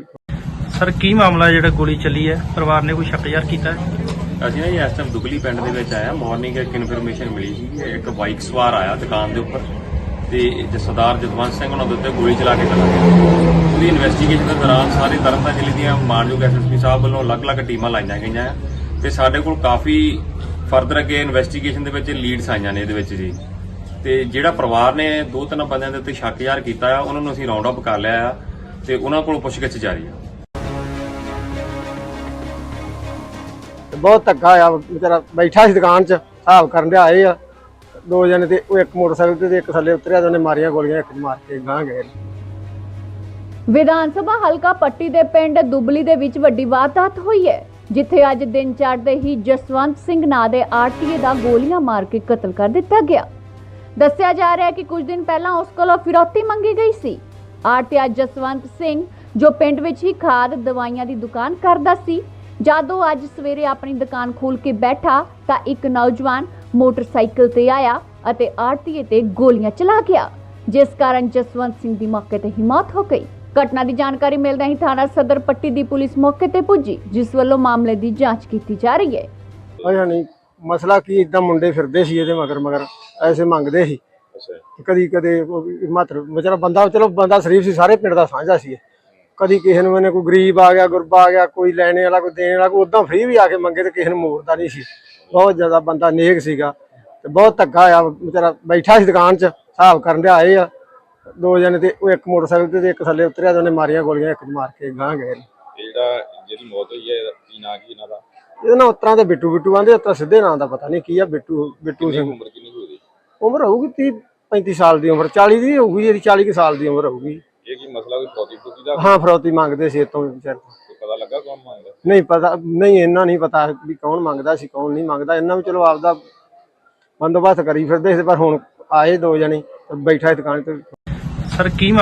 Speaker 4: ਸਰ, ਕੀ ਮਾਮਲਾ ਜਿਹੜਾ ਗੋਲੀ ਚੱਲੀ ਹੈ? ਪਰਿਵਾਰ ਨੇ ਕੋਈ ਸ਼ੱਕ ਜ਼ਾਹਰ ਕੀਤਾ ਹੈ?
Speaker 5: ਅਸੀਂ ਨਾ ਜੀ ਇਸ ਟਾਈਮ ਦੁਗਲੀ ਪਿੰਡ ਦੇ ਵਿੱਚ ਆਇਆ। ਮਾਰਨਿੰਗ ਇੱਕ ਇਨਫੋਰਮੇਸ਼ਨ ਮਿਲੀ ਸੀ ਕਿ ਇੱਕ ਬਾਈਕ ਸਵਾਰ ਆਇਆ ਦੁਕਾਨ ਦੇ ਉੱਪਰ। ਤੇ ਸਰਦਾਰ ਜਗਵੰਤ ਸਿੰਘ ਉਹਨਾਂ ਦੇ ਉੱਤੇ ਗੋਲੀ ਚਲਾ ਕੇ ਚਲਾ ਗਿਆ। ਉਹਦੀ ਇਨਵੈਸਟੀਗੇਸ਼ਨ ਦੇ ਦੌਰਾਨ ਸਾਰੇ ਤਰਨਤਾਰਨ ਜ਼ਿਲ੍ਹੇ ਦੀਆਂ ਮਾਨਯੋਗ ਐਸਐਸਪੀ ਸਾਹਿਬ ਵੱਲੋਂ ਅਲੱਗ-ਅਲੱਗ ਟੀਮਾਂ ਲਾਈਆਂ ਗਈਆਂ। ਆ ਤੇ ਸਾਡੇ ਕੋਲ ਕਾਫੀ ਫਰਦਰ ਅੱਗੇ ਇਨਵੈਸਟੀਗੇਸ਼ਨ ਦੇ ਵਿੱਚ ਲੀਡਸ ਆਈਆਂ ਨੇ ਇਹਦੇ ਵਿੱਚ ਜੀ। ਤੇ ਜਿਹੜਾ ਪਰਿਵਾਰ ਨੇ ਦੋ ਤਿੰਨ ਬੰਦਿਆਂ ਦੇ ਉੱਤੇ ਸ਼ੱਕ ਜ਼ਾਹਰ ਕੀਤਾ ਆ, ਉਹਨਾਂ ਨੂੰ ਅਸੀਂ ਰਾਉਂਡ ਅਪ ਕਰ ਲਿਆ ਆ। ਤੇ ਉਹਨਾਂ ਕੋਲ ਪੁੱਛਗਿੱਛ ਜਾਰੀ ਆ।
Speaker 1: ਤੇ ਬਹੁਤ ਧੱਕਾ ਆ ਵਿਚਾਰਾ ਬੈਠਾ ਸੀ ਦੁਕਾਨ 'ਚ, ਹਿਸਾਬ ਕਰਨ ਦੇ ਆਏ ਆ। ਦੋ ਜਣੇ ਤੇ ਉਹ ਇੱਕ ਮੋਟਰਸਾਈਕਲ ਤੇ ਇੱਕ ਥੱਲੇ ਉਤਰਿਆ ਤੇ ਉਹਨੇ ਮਾਰੀਆਂ ਗੋਲੀਆਂ, ਇੱਕ ਮਾਰ ਕੇ ਗਾਂ ਗਏ।
Speaker 2: ਵਿਧਾਨ ਸਭਾ ਹਲਕਾ ਪੱਟੀ ਦੇ ਪਿੰਡ ਦੁਬਲੀ ਦੇ ਵਿੱਚ ਵੱਡੀ ਵਾਰਦਾਤ ਹੋਈ ਹੈ, ਜਿੱਥੇ ਅੱਜ ਦਿਨ ਚੜ੍ਹਦੇ ਹੀ ਜਸਵੰਤ ਸਿੰਘ ਨਾਂ ਦੇ ਆਰਟੀਏ ਦਾ ਗੋਲੀਆਂ ਮਾਰ ਕੇ ਕਤਲ ਕਰ ਦਿੱਤਾ ਗਿਆ। ਦੱਸਿਆ ਜਾ ਰਿਹਾ ਹੈ ਕਿ ਕੁਝ ਦਿਨ ਪਹਿਲਾਂ ਉਸ ਕੋਲੋਂ ਫਿਰੌਤੀ ਮੰਗੀ ਗਈ ਸੀ। ਆਰਟੀਆ ਜਸਵੰਤ ਸਿੰਘ, ਜੋ ਪਿੰਡ ਵਿੱਚ ਹੀ ਖਾਦ ਦਵਾਈਆਂ ਦੀ ਦੁਕਾਨ ਕਰਦਾ ਸੀ ਜਦੋਂ ਅੱਜ ਸਵੇਰੇ ਆਪਣੀ ਦੁਕਾਨ ਖੋਲ ਕੇ ਬੈਠਾ ਤਾਂ ਇੱਕ ਨੌਜਵਾਨ ਮੋਟਰਸਾਈਕਲ ਤੇ ਆਇਆ ਅਤੇ ਆਰਟੀਏ ਤੇ ਗੋਲੀਆਂ ਚਲਾ ਗਿਆ ਜਿਸ ਕਾਰਨ ਜਸਵੰਤ ਸਿੰਘ ਦੀ ਮੌਕੇ ਤੇ ਹੀ ਮੌਤ ਹੋ ਗਈ। ਘਟਨਾ ਦੀ ਜਾਣਕਾਰੀ ਮਿਲਦਿਆਂ ਹੀ ਥਾਣਾ ਸਦਰ ਪੱਟੀ ਦੀ ਪੁਲਿਸ ਮੌਕੇ ਤੇ ਪੁੱਜੀ ਜਿਸ ਵੱਲੋਂ ਮਾਮਲੇ ਦੀ ਜਾਂਚ ਕੀਤੀ ਜਾ ਰਹੀ ਹੈ।
Speaker 1: ਪਤਾ ਨਹੀਂ ਮਸਲਾ ਕੀ ਇਦਾਂ ਮੁੰਡੇ ਫਿਰਦੇ ਸੀ ਇਹਦੇ ਮਗਰ ਮਗਰ ਐਸੇ ਮੰਗਦੇ ਸੀ।
Speaker 3: ਅੱਛਾ।
Speaker 1: ਕਦੀ ਕਦੇ ਮਾਤਰ ਵਿਚਾਰਾ ਬੰਦਾ ਚਲੋ ਬੰਦਾ ਸ਼ਰੀਫ ਸੀ ਸਾਰੇ ਪਿੰਡ ਦਾ ਸਾਂਝਾ ਸੀ ਇਹ। ਕਦੀ ਕਿਸੇ ਨੂੰ ਮੈਨੇ ਕੋਈ ਗਰੀਬ ਆ ਗਿਆ ਗੁਰਬਾ ਆ ਗਿਆ ਕੋਈ ਲੈਣੇ ਵਾਲਾ ਕੋਈ ਦੇਣ ਵਾਲਾ ਕੋਈ ਉਦਾਂ ਫ੍ਰੀ ਵੀ ਆ ਕੇ ਮੰਗੇ ਤੇ ਕਿਸੇ ਨੂੰ ਮੋੜਦਾ ਨਹੀਂ ਸੀ। ਬਹੁਤ ਜ਼ਿਆਦਾ ਬੰਦਾ ਨੇਕ ਸੀਗਾ ਤੇ ਬਹੁਤ ਧੱਕਾ ਆ ਵਿਚਾਰਾ ਬੈਠਾ ਸੀ ਦੁਕਾਨ 'ਚ ਹਿਸਾਬ ਕਰਨ ਦੇ ਆਏ ਆ। ਦੋ ਜਣੇ ਤੇ ਉਹ ਇੱਕ ਮੋਟਰਸਾਈਕਲ ਤੇ ਤੇ ਇੱਕ ਥੱਲੇ ਉਤਰਿਆ ਤੇ ਉਹਨੇ ਮਾਰੀਆਂ ਗੋਲੀਆਂ ਇੱਕ ਨੂੰ ਮਾਰ ਕੇ ਗਾਂ ਗਏ ਨੇ।
Speaker 3: ਜਿਹੜਾ ਜਿਹਦੀ ਮੌਤ ਹੋਈ ਹੈ ਕੀ ਨਾਂ ਕੀ ਇਹਨਾਂ ਦਾ?
Speaker 1: ਇਹਦੇ ਨਾਲ ਉਤਰਾਂ ਦੇ ਬਿੱਟੂ ਬਿੱਟੂ ਆਂਦੇ ਉਤਰਾਂ ਸਿੱਧੇ ਨਾਂ ਦਾ ਪਤਾ ਨਹੀਂ ਕੀ ਆ ਬਿੱਟੂ ਬਿੱਟੂ ਸਿੰਘ।
Speaker 3: ਉਮਰ ਕਿੰਨੀ ਹੋਈ?
Speaker 1: ਉਮਰ ਹੋਊਗੀ 30 35 ਸਾਲ ਦੀ ਉਮਰ 40 ਦੀ ਹੋਊਗੀ ਇਹਦੀ 40 ਕੁ ਸਾਲ ਦੀ ਉਮਰ ਹੋਊਗੀ।
Speaker 3: ਇਹ ਕੀ ਮਸਲਾ ਕੋਈ ਫੌਜੀ ਫੂਜੀ ਦਾ?
Speaker 1: ਹਾਂ ਫਰੌਤੀ ਮੰਗਦੇ ਸੀ ਇਤੋਂ ਵਿਚਾਰ।
Speaker 3: ਕੋਈ ਪਤਾ ਲੱਗਾ ਕੌਣ ਮੰਗਦਾ?
Speaker 1: ਨਹੀਂ ਪਤਾ ਨਹੀਂ ਇਹਨਾਂ ਨਹੀਂ ਪਤਾ ਵੀ ਕੌਣ ਮੰਗਦਾ ਸੀ ਕੌਣ ਨਹੀਂ ਮੰਗਦਾ। ਇਹਨਾਂ ਵੀ ਚਲੋ ਆਪਦਾ ਬੰਦੋਬਸਤ ਕਰੀ ਫਿਰਦੇ ਸੀ ਪਰ ਹੁਣ ਆਏ ਦੋ ਜਣੇ ਤੇ ਬੈਠਾ ਸੀ ਦੁਕਾਨ ਤੇ।
Speaker 4: ਸਰ ਕੀ